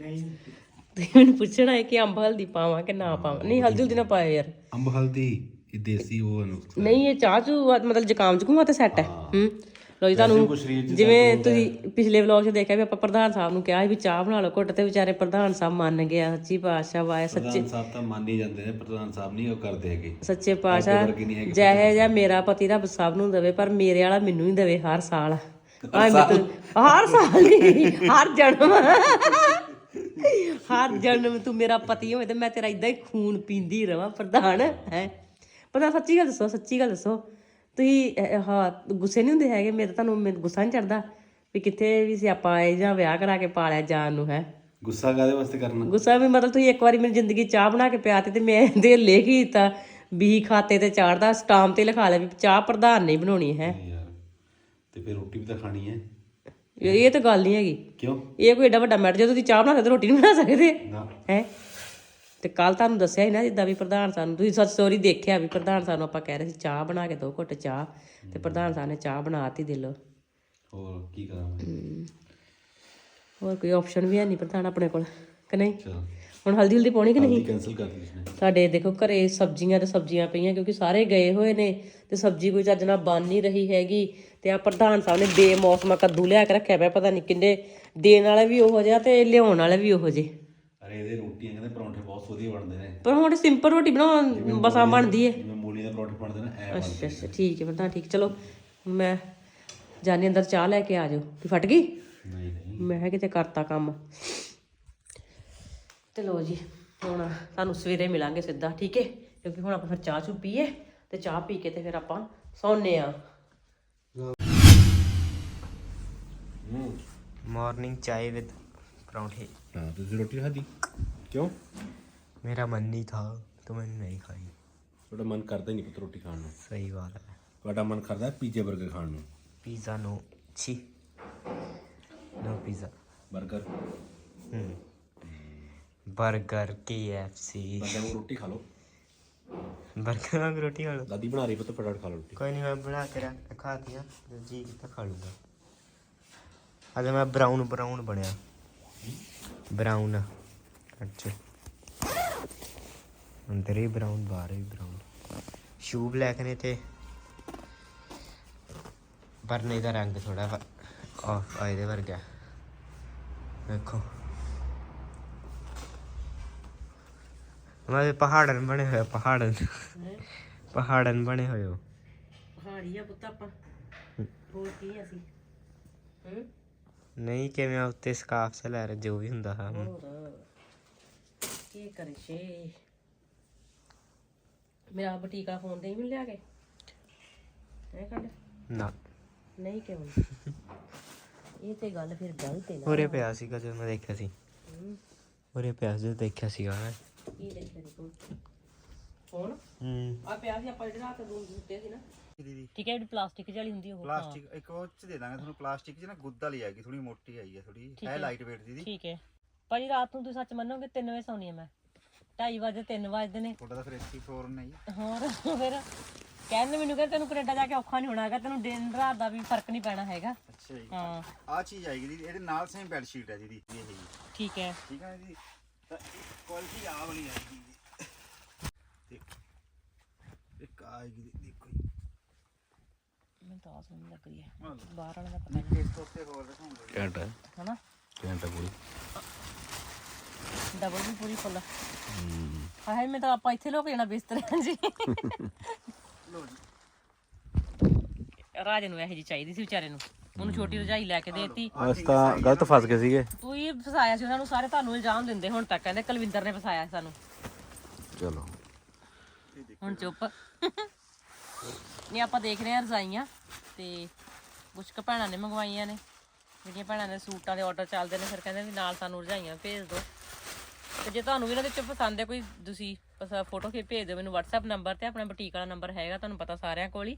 ਨਹੀਂ। ਤੇ ਮੈਨੂੰ ਪੁੱਛਣਾ ਹੈ ਕਿ ਅੰਬ ਹਲਦੀ ਪਾਵਾਂ ਕਿ ਨਾ ਪਾਵਾਂ? ਨਹੀਂ ਹਲਦੀ ਹੁਲਦੀ ਨਾ ਪਾਇਓ ਯਾਰ। ਅੰਬ ਹਲਦੀ ਇਹ ਦੇਸੀ ਉਹ ਨੁਕਸ ਨਹੀਂ ਇਹ ਚਾਹ ਚੂ ਵਾ- ਮਤਲਬ ਜ਼ੁਕਾਮ ਜ਼ੁਕਾਮ ਵਾਸਤੇ ਸੈੱਟ ਹੈ। ਹੂੰ। ਲੋ ਜੀ ਤੁਹਾਨੂੰ ਕੁਛ ਸਰੀਰ 'ਚ ਜਿਵੇਂ ਤੁਸੀਂ ਪਿਛਲੇ ਵਲੌਗ 'ਚ ਦੇਖਿਆ ਵੀ ਆਪਾਂ ਪ੍ਰਧਾਨ ਸਾਹਿਬ ਨੂੰ ਕਿਹਾ ਸੀ ਵੀ ਚਾਹ ਬਣਾ ਲਓ ਘੁੱਟ ਤੇ ਵਿਚਾਰੇ ਪ੍ਰਧਾਨ ਸਾਹਿਬ ਮੰਨ ਗਿਆ ਸੱਚੀ ਪਾਤਸ਼ਾਹ ਵਾਏ ਸੱਚੇ ਪ੍ਰਧਾਨ ਸਾਹਿਬ ਤਾਂ ਮੰਨ ਹੀ ਜਾਂਦੇ ਨੇ ਪ੍ਰਧਾਨ ਸਾਹਿਬ ਨਹੀਂ ਉਹ ਕਰਦੇ ਹੈਗੇ। ਸੱਚੇ ਪਾਤਸ਼ਾਹ ਵਰਗੀ ਨਹੀਂ ਹੈਗੀ ਜੈ ਜਾਂ ਮੇਰਾ ਪਤੀ ਰੱਬ ਸਭ ਨੂੰ ਦੇਵੇ ਪਰ ਮੇਰੇ ਵਾਲਾ ਮੈਨੂੰ ਹੀ ਦੇਵੇ ਹਰ ਸਾਲ। ਆਏ ਮੈਂ ਹਰ ਸਾਲ ਨਹੀਂ ਹਰ ਜਨਮ। ਹਰ ਜਨਮ ਤੂੰ ਮੇਰਾ ਪਤੀ ਹੋਵੇ ਤੇ ਮੈਂ ਤੇਰਾ ਇਦਾਂ ਹੀ ਖੂਨ ਪੀਂਦੀ ਰਵਾਂ ਪ੍ਰਧਾਨ ਹੈ। ਪਤਾ ਸੱਚੀ ਗੱਲ ਦੱਸੋ ਸੱਚੀ ਗੱਲ ਦੱਸੋ। ਤੁਸੀਂ ਹਾਂ ਗੁੱਸੇ ਨਹੀਂ ਹੁੰਦੇ ਹੈਗੇ? ਮੇਰੇ ਤੁਹਾਨੂੰ ਮੈਨੂੰ ਗੁੱਸਾ ਨਹੀਂ ਚੜਦਾ ਵੀ ਕਿੱਥੇ ਵੀ ਸਿਆਪਾ ਆਏ ਜਾਂ ਵਿਆਹ ਕਰਾ ਕੇ ਪਾਲਿਆ ਜਾਣ ਨੂੰ ਹੈ। ਗੁੱਸਾ ਕਾਦੇ ਵਾਸਤੇ ਕਰਨਾ? ਗੁੱਸਾ ਵੀ ਮਤਲਬ ਤੁਸੀਂ ਇੱਕ ਵਾਰੀ ਮੇਰੀ ਜ਼ਿੰਦਗੀ ਚਾਹ ਬਣਾ ਕੇ ਪਿਆਤੇ ਤੇ ਮੈਂ ਇਹਦੇ ਲਿਖ ਹੀ ਦਿੱਤਾ ਵੀ ਖਾਤੇ ਤੇ ਚਾੜਦਾ ਸਟਾਮ ਤੇ ਲਿਖਾ ਲਿਆ ਵੀ ਚਾਹ ਪ੍ਰਧਾਨ ਨਹੀਂ ਬਣਾਉਣੀ ਹੈ। ਯਾਰ ਤੇ ਫਿਰ ਰੋਟੀ ਵੀ ਤਾਂ ਖਾਣੀ ਹੈ। ਇਹ ਤਾਂ ਗੱਲ ਨਹੀਂ ਹੈਗੀ। ਕਿਉਂ? ਇਹ ਕੋਈ ਏਡਾ ਵੱਡਾ ਮੈਟਰ ਜਦੋਂ ਤੁਸੀਂ ਚਾਹ ਬਣਾ ਸਕਦੇ ਰੋਟੀ ਨਹੀਂ ਬਣਾ ਸਕਦੇ। ਨਾ। ਹੈ? ਤੇ ਕੱਲ ਤੁਹਾਨੂੰ ਦੱਸਿਆ ਸੀ ਨਾ ਜਿੱਦਾਂ ਵੀ ਪ੍ਰਧਾਨ ਸਾਨੂੰ ਤੁਸੀਂ ਸੱਚ ਸੋਰੀ ਦੇਖਿਆ ਵੀ ਪ੍ਰਧਾਨ ਸਾਨੂੰ ਆਪਾਂ ਕਹਿ ਰਹੇ ਸੀ ਚਾਹ ਬਣਾ ਕੇ ਦੋ ਘੁੱਟ ਚਾਹ ਤੇ ਪ੍ਰਧਾਨ ਸਾਹਿਬ ਨੇ ਚਾਹ ਬਣਾਤੀ ਦੇ ਲੋ ਹੋਰ ਕੀ ਕਰਾਂ ਮੈਂ? ਹੋਰ ਕੋਈ ਆਪਸ਼ਨ ਵੀ ਹੈ ਨਹੀਂ ਪ੍ਰਧਾਨ ਆਪਣੇ ਕੋਲ ਕਿ ਨਹੀਂ? ਚਲ ਹੁਣ ਹਲਦੀ ਹਲਦੀ ਪਾਉਣੀ ਕਿ ਨਹੀਂ? ਕੈਨਸਲ ਕਰ ਦਿੱਤੀ ਇਸਨੇ ਸਾਡੇ ਦੇਖੋ ਘਰੇ ਸਬਜ਼ੀਆਂ ਤੇ ਸਬਜ਼ੀਆਂ ਪਈਆਂ ਕਿਉਂਕਿ ਸਾਰੇ ਗਏ ਹੋਏ ਨੇ ਤੇ ਸਬਜ਼ੀ ਕੋਈ ਚੱਜ ਨਾਲ ਬਣ ਨਹੀਂ ਰਹੀ ਹੈਗੀ। ਤੇ ਆ ਪ੍ਰਧਾਨ ਸਾਹਿਬ ਨੇ ਬੇਮੌਸਮਾ ਕੱਦੂ ਲਿਆ ਕੇ ਰੱਖਿਆ ਪਿਆ ਪਤਾ ਨਹੀਂ ਕਿੰਨੇ ਦੇਣ ਵਾਲੇ ਵੀ ਉਹੋ ਜਿਹਾ ਤੇ ਲਿਆਉਣ ਵਾਲੇ ਵੀ ਉਹੋ ਜਿਹੇ। ਅਰੇ ਇਹਦੇ ਰੋਟੀਆਂ ਕਹਿੰਦੇ ਪਰੌਂਠੇ ਬਹੁਤ ਵਧੀਆ ਬਣਦੇ ਨੇ। ਪਰ ਹੁਣ ਸਿੰਪਲ ਰੋਟੀ ਬਣਾਉਣ ਬਸਾਂ ਬਣਦੀ ਏ। ਜਿਵੇਂ ਮੂਲੀ ਦੇ ਪਰੌਂਠੇ ਬਣਦੇ ਨੇ ਐ ਅੱਛਾ ਅੱਛਾ ਠੀਕ ਹੈ ਪ੍ਰਧਾਨ ਠੀਕ। ਚਲੋ ਮੈਂ ਜਾਨੀ ਅੰਦਰ ਚਾਹ ਲੈ ਕੇ ਆ ਜਾਓ। ਕਿ ਫਟ ਗਈ? ਨਹੀਂ ਨਹੀਂ। ਮੈਂ ਕਿਤੇ ਕਰਤਾ ਕੰਮ। ਤੇ ਲੋ ਜੀ ਹੁਣ ਤੁਹਾਨੂੰ ਸਵੇਰੇ ਮਿਲਾਂਗੇ ਸਿੱਧਾ ਠੀਕ ਹੈ ਕਿਉਂਕਿ ਹੁਣ ਆਪਾਂ ਫਿਰ ਚਾਹ ਚੂ ਪੀਏ ਤੇ ਚਾਹ ਪੀ ਕੇ ਤੇ ਫਿਰ ਆਪਾਂ ਸੌਂਨੇ ਆ। ਮਾਰਨਿੰਗ ਚਾय ਵਿਦ ਪਰੌਂਠੇ ਹਾਂ ਤੁਸੀਂ ਰੋਟੀ ਖਾਦੀ ਕਿਉਂ? ਮੇਰਾ ਮਨ ਨਹੀਂ ਥਾ ਤਾਂ ਮੈਂ ਨਹੀਂ ਖਾਈ। ਤੁਹਾਡਾ ਮਨ ਕਰਦਾ ਹੀ ਨਹੀਂ ਪੁੱਤ ਰੋਟੀ ਖਾਣ ਨੂੰ। ਸਹੀ ਬਾਤ ਹੈ। ਤੁਹਾਡਾ ਮਨ ਕਰਦਾ ਹੈ ਪੀਜ਼ੇ 버ਗਰ ਖਾਣ ਨੂੰ। ਪੀਜ਼ਾ ਨੋ ਛੀ। No pizza. 버ਗਰ ਹਮ 버ਗਰ KFC ਬੰਦੇ ਨੂੰ ਰੋਟੀ ਖਾ ਲਓ। 버ਗਰ ਨਾਲ ਰੋਟੀ ਖਾ ਲਓ। ਦਾਦੀ ਬਣਾ ਰਹੀ ਪੁੱਤ ਫਟਾਫਟ ਖਾ ਲਓ ਰੋਟੀ। ਕੋਈ ਨਹੀਂ ਮੈਂ ਬਣਾ ਕੇ ਰੱਖ ਖਾਤੀਆਂ ਜੀ ਕਿੱਥੇ ਖਾ ਲੂੰਗਾ। ਅਜੇ ਮੈਂ ਬਰਾਊਨ ਬਰਾਊਨ ਬਣਿਆ। ਬਰਾਊਨ ਅੱਛਾ। ਅੰਦਰ ਹੀ ਬਰਾਊਨ ਬਾਹਰ ਹੀ ਬਰਾਊਨ ਸ਼ੂ ਬਲੈਕ ਨੇ ਤੇ ਪਰਨੇ ਦਾ ਰੰਗ ਥੋੜਾ ਆਫ ਇਹਦੇ ਵਰਗਾ। ਦੇਖੋ ਮੈਂ ਪਹਾੜਨ ਬਣੇ ਹੋਏ ਪਹਾੜਨ। ਪਹਾੜਨ ਬਣੇ ਹੋਏ ਪਹਾੜੀ ਆ ਪੁੱਤ ਆਪਾਂ। ਹੋਰ ਕੀ ਅਸੀਂ? ਹੂੰ? ਨਹੀਂ ਕਿਵੇਂ ਉੱਤੇ ਸਕਾਫ ਸੇ ਲੈ ਰਹੇ ਜੋ ਵੀ ਹੁੰਦਾ ਹੈ ਹੋਰ ਕੀ ਕਰੇ ਛੇ ਮੇਰਾ ਬਟੀਕਾ ਫੋਨ ਦੇ ਮੈਨੂੰ ਲਿਆ ਕੇ। ਇਹ ਕੱਢ ਨਾ। ਨਹੀਂ ਕਿਉਂ ਇਹ ਤੇ ਗੱਲ ਫਿਰ ਗਲਤ ਹੈ ਨਾ। ਉਰੇ ਪਿਆ ਸੀਗਾ ਜਦੋਂ ਮੈਂ ਦੇਖਿਆ ਸੀ। ਉਰੇ ਪਿਆ ਸੀ ਜਦੋਂ ਦੇਖਿਆ ਸੀਗਾ ਮੈਂ। ਕੀ ਤੇਰੇ ਕੋਲ ਫੋਨ ਹੂੰ। ਆ ਪਿਆ ਸੀ ਆਪਾਂ ਜਿਹੜੇ ਰਾਤ ਨੂੰ ਦਿੱਤੇ ਸੀ ਨਾ। ਠੀਕ ਹੈ ਜਿਹੜੀ ਪਲਾਸਟਿਕ ਵਾਲੀ ਹੁੰਦੀ ਉਹ ਪਲਾਸਟਿਕ ਇੱਕ ਉਹ ਚ ਦੇ ਦਾਂਗੇ ਤੁਹਾਨੂੰ ਪਲਾਸਟਿਕ ਚ ਨਾ ਗੁੱਦ ਵਾਲੀ ਆਏਗੀ ਥੋੜੀ ਮੋਟੀ ਆਈ ਹੈ ਥੋੜੀ ਹੈ। ਲਾਈਟ weight ਦੀ ਠੀਕ ਹੈ। ਭਾਜੀ ਰਾਤ ਨੂੰ ਤੁਸੀਂ ਸੱਚ ਮੰਨੋਗੇ 3 ਵਜੇ ਸੌਣੀ ਆ ਮੈਂ। 2:30 ਵਜੇ 3 ਵਜੇ ਨੇ। ਤੁਹਾਡਾ ਤਾਂ ਫਿਰ ਏਸੀ ਫਲੋਰ ਨਹੀਂ ਹੋਰ ਫਿਰ ਕਹਿੰਦੇ ਮੈਨੂੰ ਕਹਿੰਦੇ ਤੈਨੂੰ ਕੈਨੇਡਾ ਜਾ ਕੇ ਔਖਾ ਨਹੀਂ ਹੋਣਾ ਹੈਗਾ ਤੈਨੂੰ ਦਿਨ ਰਾਤ ਦਾ ਵੀ ਫ਼ਰਕ ਨਹੀਂ ਪੈਣਾ ਹੈਗਾ। ਅੱਛਾ ਜੀ। ਹਾਂ। ਆ ਚੀਜ਼ ਆਏਗੀ ਜੀ ਇਹਦੇ ਨਾਲ ਸੇਮ ਬੈੱਡ ਸ਼ੀਟ ਹੈ ਜੀ ਦੀ ਇਹ ਜੀ ਠੀਕ ਹੈ। ਠੀਕ ਹੈ ਜੀ ਤਾਂ ਕੁਆਲਿਟੀ ਆ ਵਾਲੀ ਆਏਗੀ ਤੇ ਇੱਕ ਆਏਗੀ ਦੇਖੋ ਜੀ। ਮੈਨੂੰ ਤਾਂ ਆਸ ਨਹੀਂ ਲੱਗ ਰਹੀ ਹੈ। ਆਹ ਲਓ। ਬਾਹਰ ਵਾਲਾ ਦਾ ਪਤਾ ਇੱਕ ਇਸ ਤੋਂ ਉੱਤੇ ਹੋਰ ਦਿਖਾਉਂਗਾ ਜੀ। ਘੰਟਾ ਨਹੀਂ ਹਨਾ? ਘੰਟਾ ਪੂਰੀ। ਡਬਲ ਵੀ ਪੂਰੀ ਫੁੱਲ ਹਾਏ ਮੈਂ ਤਾਂ ਆਪਾਂ ਇੱਥੇ ਲੋਕ ਜਾਣਾ ਬਿਸਤਰੇ ਜੀ। ਲੋ ਜੀ। ਰਾਜ ਨੂੰ ਇਹੋ ਜੀ ਚਾਹੀਦੀ ਸੀ ਵਿਚਾਰੇ ਨੂੰ। ਉਹਨੂੰ ਛੋਟੀ ਰਜਾਈ ਲੈ ਕੇ ਦੇਤੀ। ਅਸੀਂ ਤਾਂ ਗਲਤ ਫਸ ਗਏ ਸੀਗੇ। ਤੂੰ ਹੀ ਫਸਾਇਆ ਸੀ ਉਹਨਾਂ ਨੂੰ ਸਾਰੇ ਤੁਹਾਨੂੰ ਇਲਜ਼ਾਮ ਦਿੰਦੇ ਹੁਣ ਤੱਕ। ਕਹਿੰਦੇ ਕੁਲਵਿੰਦਰ ਨੇ ਫਸਾਇਆ ਸੀ ਸਾਨੂੰ। ਚਲੋ। ਹੁਣ ਚੁੱਪ। ਨਹੀਂ ਆਪਾਂ ਦੇਖ ਰਹੇ ਹਾਂ ਰਜ਼ਾਈਆਂ ਤੇ ਕੁਛ ਕੁ ਭੈਣਾਂ ਨੇ ਮੰਗਵਾਈਆਂ ਨੇ। ਜਿਹੜੀਆਂ ਭੈਣਾਂ ਦੇ ਸੂਟਾਂ ਦੇ ਆਰਡਰ ਚੱਲਦੇ ਨੇ ਫਿਰ ਕਹਿੰਦੇ ਵੀ ਨਾਲ ਸਾਨੂੰ ਰਜ਼ਾਈਆਂ ਭੇਜ ਦਿਓ। ਤੇ ਜੇ ਤੁਹਾਨੂੰ ਵੀ ਇਹਨਾਂ ਦੇ ਚ ਪਸੰਦ ਹੈ ਕੋਈ ਤੁਸੀਂ ਫੋਟੋ ਖਿੱਚ ਭੇਜ ਦਿਓ ਮੈਨੂੰ WhatsApp ਨੰਬਰ ਤੇ ਆਪਣਾ ਬੁਟੀਕ ਵਾਲਾ ਨੰਬਰ ਹੈਗਾ ਤੁਹਾਨੂੰ ਪਤਾ ਸਾਰਿਆਂ ਕੋਲ ਹੀ।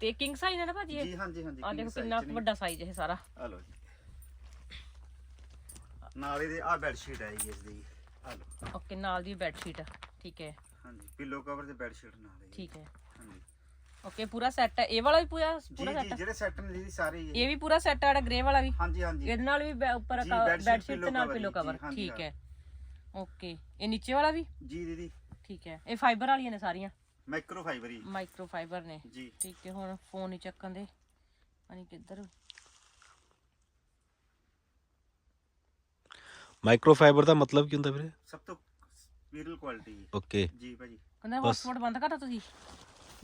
ਤੇ ਕਿੰਗ ਸਾਈਜ਼ ਹੈ ਨਾ ਭਾਜੀ ਇਹ? ਜੀ ਹਾਂਜੀ ਹਾਂਜੀ ਆ ਦੇਖੋ ਕਿੰਨਾ। ਵੱਡਾ ਸਾਈਜ਼ ਇਹ ਸਾਰਾ। ਆ ਲਓ ਜੀ। ਨਾਲ ਇਹਦੇ ਆ ਬੈੱਡ ਸ਼ੀਟ ਆਏਗੀ ਇਸ ਦੀ। ਆ ਲਓ। ਓਕੇ ਨਾਲ ਦੀ ਬੈੱਡ ਸ਼ੀਟ ਠੀਕ ਹੈ। ਹਾਂਜੀ ਪਿੱਲੋ ਕਵਰ ਤੇ ਬੈੱਡ ਸ਼ੀਟ ਨਾਲ ਹੈ। ਜੀ। ਠੀਕ ਹੈ। ਹਾਂਜੀ। ਓਕੇ ਪੂਰਾ ਸੈੱਟ ਹੈ। ਇਹ ਵਾਲਾ ਵੀ ਪੂਰਾ ਜੀ ਪੂਰਾ ਜੀ ਸੈੱਟ ਜਿਹੜੇ ਸੈੱਟ ਨੇ ਜੀ ਸਾਰੇ ਹੀ ਇਹ ਵੀ ਪੂਰਾ ਸੈੱਟ ਹੈ ਗ੍ਰੇ ਵਾਲਾ ਵੀ? ਹਾਂਜੀ ਹਾਂਜੀ। ਇਹਦੇ ਨਾਲ ਵੀ ਬੈ- ਉੱਪਰ ਜੀ, bedsheet, ਬੈੱਡ ਸ਼ੀਟ ਤੇ pillow ਨਾਲ cover ਪਿਲੋ ਜੀ, ਕਵਰ ਹਾਂਜੀ, ਠੀਕ ਹੈ। ਓਕੇ ਇਹ ਨੀਚੇ ਵਾਲਾ ਵੀ? ਜੀ ਦੀਦੀ। ਠੀਕ ਹੈ। ਇਹ ਫਾਈਬਰ ਵਾਲੀਆਂ ਨੇ ਸਾਰੀਆਂ? ਮਾਈਕਰੋ ਫਾਈਬਰ ਹੀ। ਮਾਈਕਰੋ ਫਾਈਬਰ ਨੇ। ਜੀ। ਠੀਕ ਹੈ ਹੁਣ ਫੋਨ ਹੀ ਚੱਕਣ ਦੇ। ਅਨੀ ਕਿੱਧਰ ਮਾਈਕਰੋਫਾਈਬਰ ਦਾ ਮਤਲਬ ਕੀ ਹੁੰਦਾ ਵੀਰੇ? ਸਭ ਤੋਂ ਵੀਰਲ ਕੁਆਲਿਟੀ ਓਕੇ ਜੀ ਭਾਜੀ। ਕਹਿੰਦਾ ਬਸ। ਹੌਟਸਪੌਟ ਬੰਦ ਕਰਤਾ ਤੁਸੀਂ?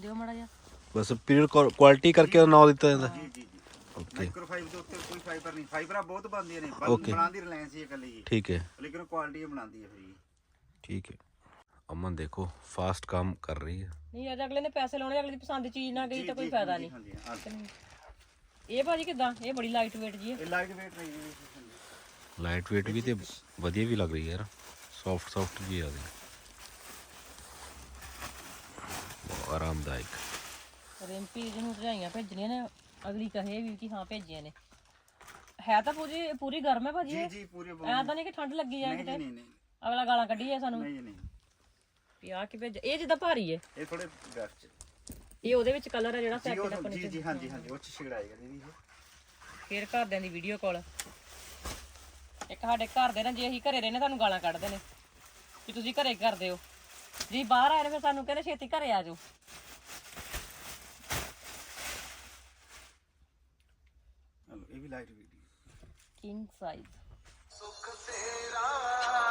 ਦਿਓ ਮੜਾ ਜਿਹਾ। ਬਸ ਪੀਰੀਅਡ ਕੁਆਲਿਟੀ ਕਰਕੇ ਉਹਦਾ ਨਾਮ ਦਿੱਤਾ ਜਾਂਦਾ। ਜੀ ਜੀ ਜੀ। ਓਕੇ ਮਾਈਕਰੋ ਫਾਈਬਰ ਦੇ ਉੱਤੇ ਕੋਈ ਫਾਈਬਰ ਨਹੀਂ। ਫਾਈਬਰਾਂ ਬਹੁਤ ਬਣਦੀਆਂ ਨੇ। Okay. ਬਣਾਉਂਦੀ ਰਿਲਾਇੰਸ ਹੀ ਹੈ ਇਕੱਲੀ ਜੀ। ਠੀਕ ਹੈ। ਲੇਕਿਨ ਕੁਆਲਿਟੀ ਬਣਾਉਂਦੀ ਹੈ ਫਿਰ ਜੀ। ਠੀਕ ਹੈ। ਅਮਨ ਦੇਖੋ ਫਾਸਟ ਕੰਮ ਕਰ ਰਹੀ ਹੈ। ਨਹੀਂ ਅੱਜ ਅਗਲੇ ਨੇ ਪੈਸੇ ਲਾਉਣੇ ਅਗਲੇ ਦੀ ਪਸੰਦ ਦੀ ਚੀਜ਼ ਨਾ ਗਈ ਜੀ, ਤਾਂ ਕੋਈ ਜੀ, ਫਾਇਦਾ ਨਹੀਂ। ਹਾਂਜੀ। ਇਹ ਭਾਜੀ ਕਿਦਾਂ? ਇਹ ਬੜੀ ਲਾਈਟ weight ਜੀ ਹੈ। ਇਹ ਲਾਈਟ weight ਨਹੀਂ ਜੀ। ਲਾਈਟ weight ਵੀ ਤੇ ਵਧੀਆ ਵੀ ਲੱਗ ਰਹੀ ਹੈ ਯਾਰ। ਸੌਫਟ ਸੌਫਟ ਜੀ ਆ ਰਹੀ ਬਹੁਤ ਆਰਾਮਦਾਇਕ ਰਿੰਪੀ ਜਿਹਨੂੰ ਰਜਾਈਆਂ ਭੇਜਣੀਆਂ ਨੇ ਅਗਲੀ ਕਹੇ ਵੀ ਕਿ ਹਾਂ ਭੇਜੀਆਂ ਨੇ। ਹੈ ਤਾਂ ਪੂਰੀ ਪੂਰੀ ਗਰਮ ਹੈ ਭਾਜੀ ਜੀ ਜੀ ਪੂਰੇ ਐ ਤਾਂ ਨਹੀਂ ਕਿ ਠੰਡ ਲੱਗੀ ਜਾਏ ਨਹੀਂ ਕਿਤੇ? ਨਹੀਂ ਨਹੀਂ ਅਗਲਾ ਗਾਲਾਂ ਕੱਢੀ ਜਾਏ ਸਾਨੂੰ। ਨਹੀਂ ਜੀ, ਨਹੀਂ ਆਹ ਕਿ ਭੇਜ ਇਹ ਜਿੱਦਾਂ ਭਾਰੀ ਹੈ ਇਹ ਥੋੜੇ ਬੈਸਟ ਇਹ ਉਹਦੇ ਵਿੱਚ ਕਲਰ ਹੈ ਜਿਹੜਾ ਜੀ ਸੈਕਿੰਡ ਉਹ ਆਪਾਂ ਜੀ ਜੀ ਹਾਂਜੀ ਹਾਂਜੀ ਉਹ ਚ ਦੀਦੀ ਇਹ। ਫੇਰ ਘਰਦਿਆਂ ਦੀ ਵੀਡੀਓ ਕਾਲ ਇੱਕ ਸਾਡੇ ਘਰ ਦੇ ਨਾ ਜੇ ਅਸੀਂ ਘਰੇ ਰਹਿੰਦੇ ਤੁਹਾਨੂੰ ਗਾਲਾਂ ਕੱਢਦੇ ਨੇ ਕਿ ਤੁਸੀਂ ਘਰੇ ਕੀ ਕਰਦੇ ਹੋ। ਜੇ ਬਾਹਰ ਆਏ ਨੇ ਫਿਰ ਸਾਨੂੰ ਕਹਿੰਦੇ ਛੇਤੀ ਘਰੇ ਆ ਜਾਓ। ਹਲੋ ਇਹ ਵੀ ਲਾਈਟ weight ਕਿੰਗ ਸਾਈਜ਼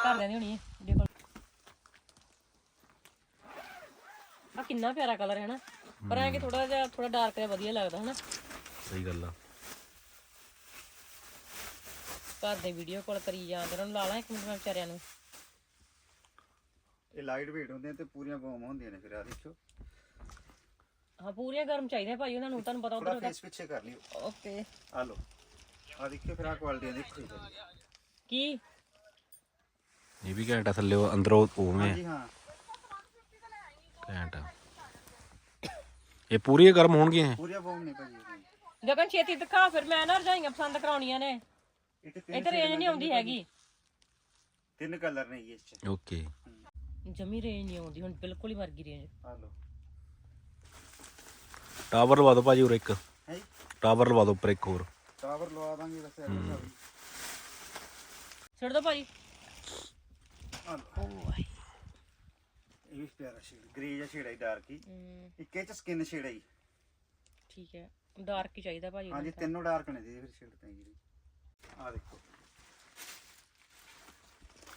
ਘਰਦਿਆਂ ਦੀ ਹੋਣੀ ਹੈ ਵੀਡੀਓ ਕਾਲ। ਆ ਕਿੰਨਾ ਪਿਆਰਾ ਕਲਰ ਹੈ ਨਾ। ਪਰ ਐ ਕਿ ਥੋੜਾ ਜਿਹਾ ਥੋੜਾ ਡਾਰਕ ਜਿਹਾ ਵਧੀਆ ਲੱਗਦਾ ਹੈ ਨਾ ਸਹੀ ਗੱਲ ਆ। ਘਰ ਦੇ ਵੀਡੀਓ ਕਾਲ ਕਰੀ ਜਾਂਦੇ ਉਹਨਾਂ ਨੂੰ ਲਾ ਲਾਂ ਇੱਕ ਮਿੰਟ ਮੈਂ ਵਿਚਾਰਿਆਂ ਨੂੰ। ਇਹ ਲਾਈਟ weight ਹੁੰਦੇ ਆ ਤੇ ਪੂਰੀਆਂ ਬੋਮ ਹੁੰਦੀਆਂ ਨੇ ਫਿਰ ਆ ਦੇਖਿਓ। ਹਾਂ ਪੂਰੀਆਂ ਗਰਮ ਚਾਹੀਦੀਆਂ ਭਾਈ ਉਹਨਾਂ ਨੂੰ ਤੁਹਾਨੂੰ ਪਤਾ ਥੋੜਾ ਉਧਰ ਫੇਸ ਪਿੱਛੇ ਕਰ ਲਿਓ। ਓਕੇ ਆ ਲਓ। ਆ ਦੇਖਿਓ ਫਿਰ ਆ ਕੁਆਲਿਟੀ ਦੇਖੋ ਕੀ? ਇਹ ਵੀ ਘੈਂਟਾ ਥੱਲੇ ਉਹ ਅੰਦਰੋਂ ਉਵੇਂ। ਹਾਂਜੀ ਹਾਂ। ਘੈਂਟ ਆ। ਇਹ ਪੂਰੀਆਂ ਗਰਮ ਹੋਣਗੀਆਂ? ਇਹ? ਪੂਰੀਆਂ ਬੋਮ ਨੇ ਭਾਜੀ ਇਹ। ਜਗਨ ਛੇਤੀ ਦਿਖਾ ਫਿਰ ਮੈਂ ਨਾ ਰਜਾਈਆਂ ਪਸੰਦ ਕਰਾਉਣੀਆਂ ਨੇ। ਇਹ ਤੇ ਤਿੰਨ ਇਹ ਤਾਂ ਰੇਂਜ ਨਹੀਂ ਆਉਂਦੀ ਹੈਗੀ। ਤਿੰਨ ਕਲਰ ਨੇ ਜੀ ਇਸ ਚ। ਓਕੇ। ਜਮੀ ਰੇਂਜ ਨਹੀਂ ਆਉਂਦੀ ਹੁਣ ਬਿਲਕੁਲ ਹੀ ਮਰ ਗਈ ਰੇਂਜ ਆ ਲਓ। ਟਾਵਰ ਲਵਾ ਦਿਓ ਭਾਜੀ ਉਰੇ ਇੱਕ। ਹੈ ਜੀ। ਟਾਵਰ ਲਵਾ ਦਿਓ ਉੱਪਰ ਇੱਕ ਹੋਰ। ਟਾਵਰ ਲਵਾ ਦਾਂਗੇ ਵੈਸੇ ਐਵੇਂ ਤਾਂ ਵੀ। ਛੱਡ ਦੋ ਭਾਜੀ। ਆ ਲਓ। ਇਹ ਵੀ ਪਿਆਰਾ ਸ਼ੇਡ ਗ੍ਰੇ ਜਿਹਾ ਸ਼ੇਡ ਹੈ ਡਾਰਕ ਹੀ। ਹਮ, ਇੱਕ ਚ ਸਕਿਨ ਸ਼ੇਡ ਹੈ ਜੀ। ਠੀਕ ਹੈ। ਡਾਰਕ ਹੀ ਚਾਹੀਦਾ ਭਾਜੀ ਹਾਂਜੀ ਤਿੰਨੋਂ ਡਾਰਕ ਨੇ ਜੀ ਫਿਰ ਸ਼ੇਡ ਤਾਂ ਜੀ। ਆ ਦੇਖੋ।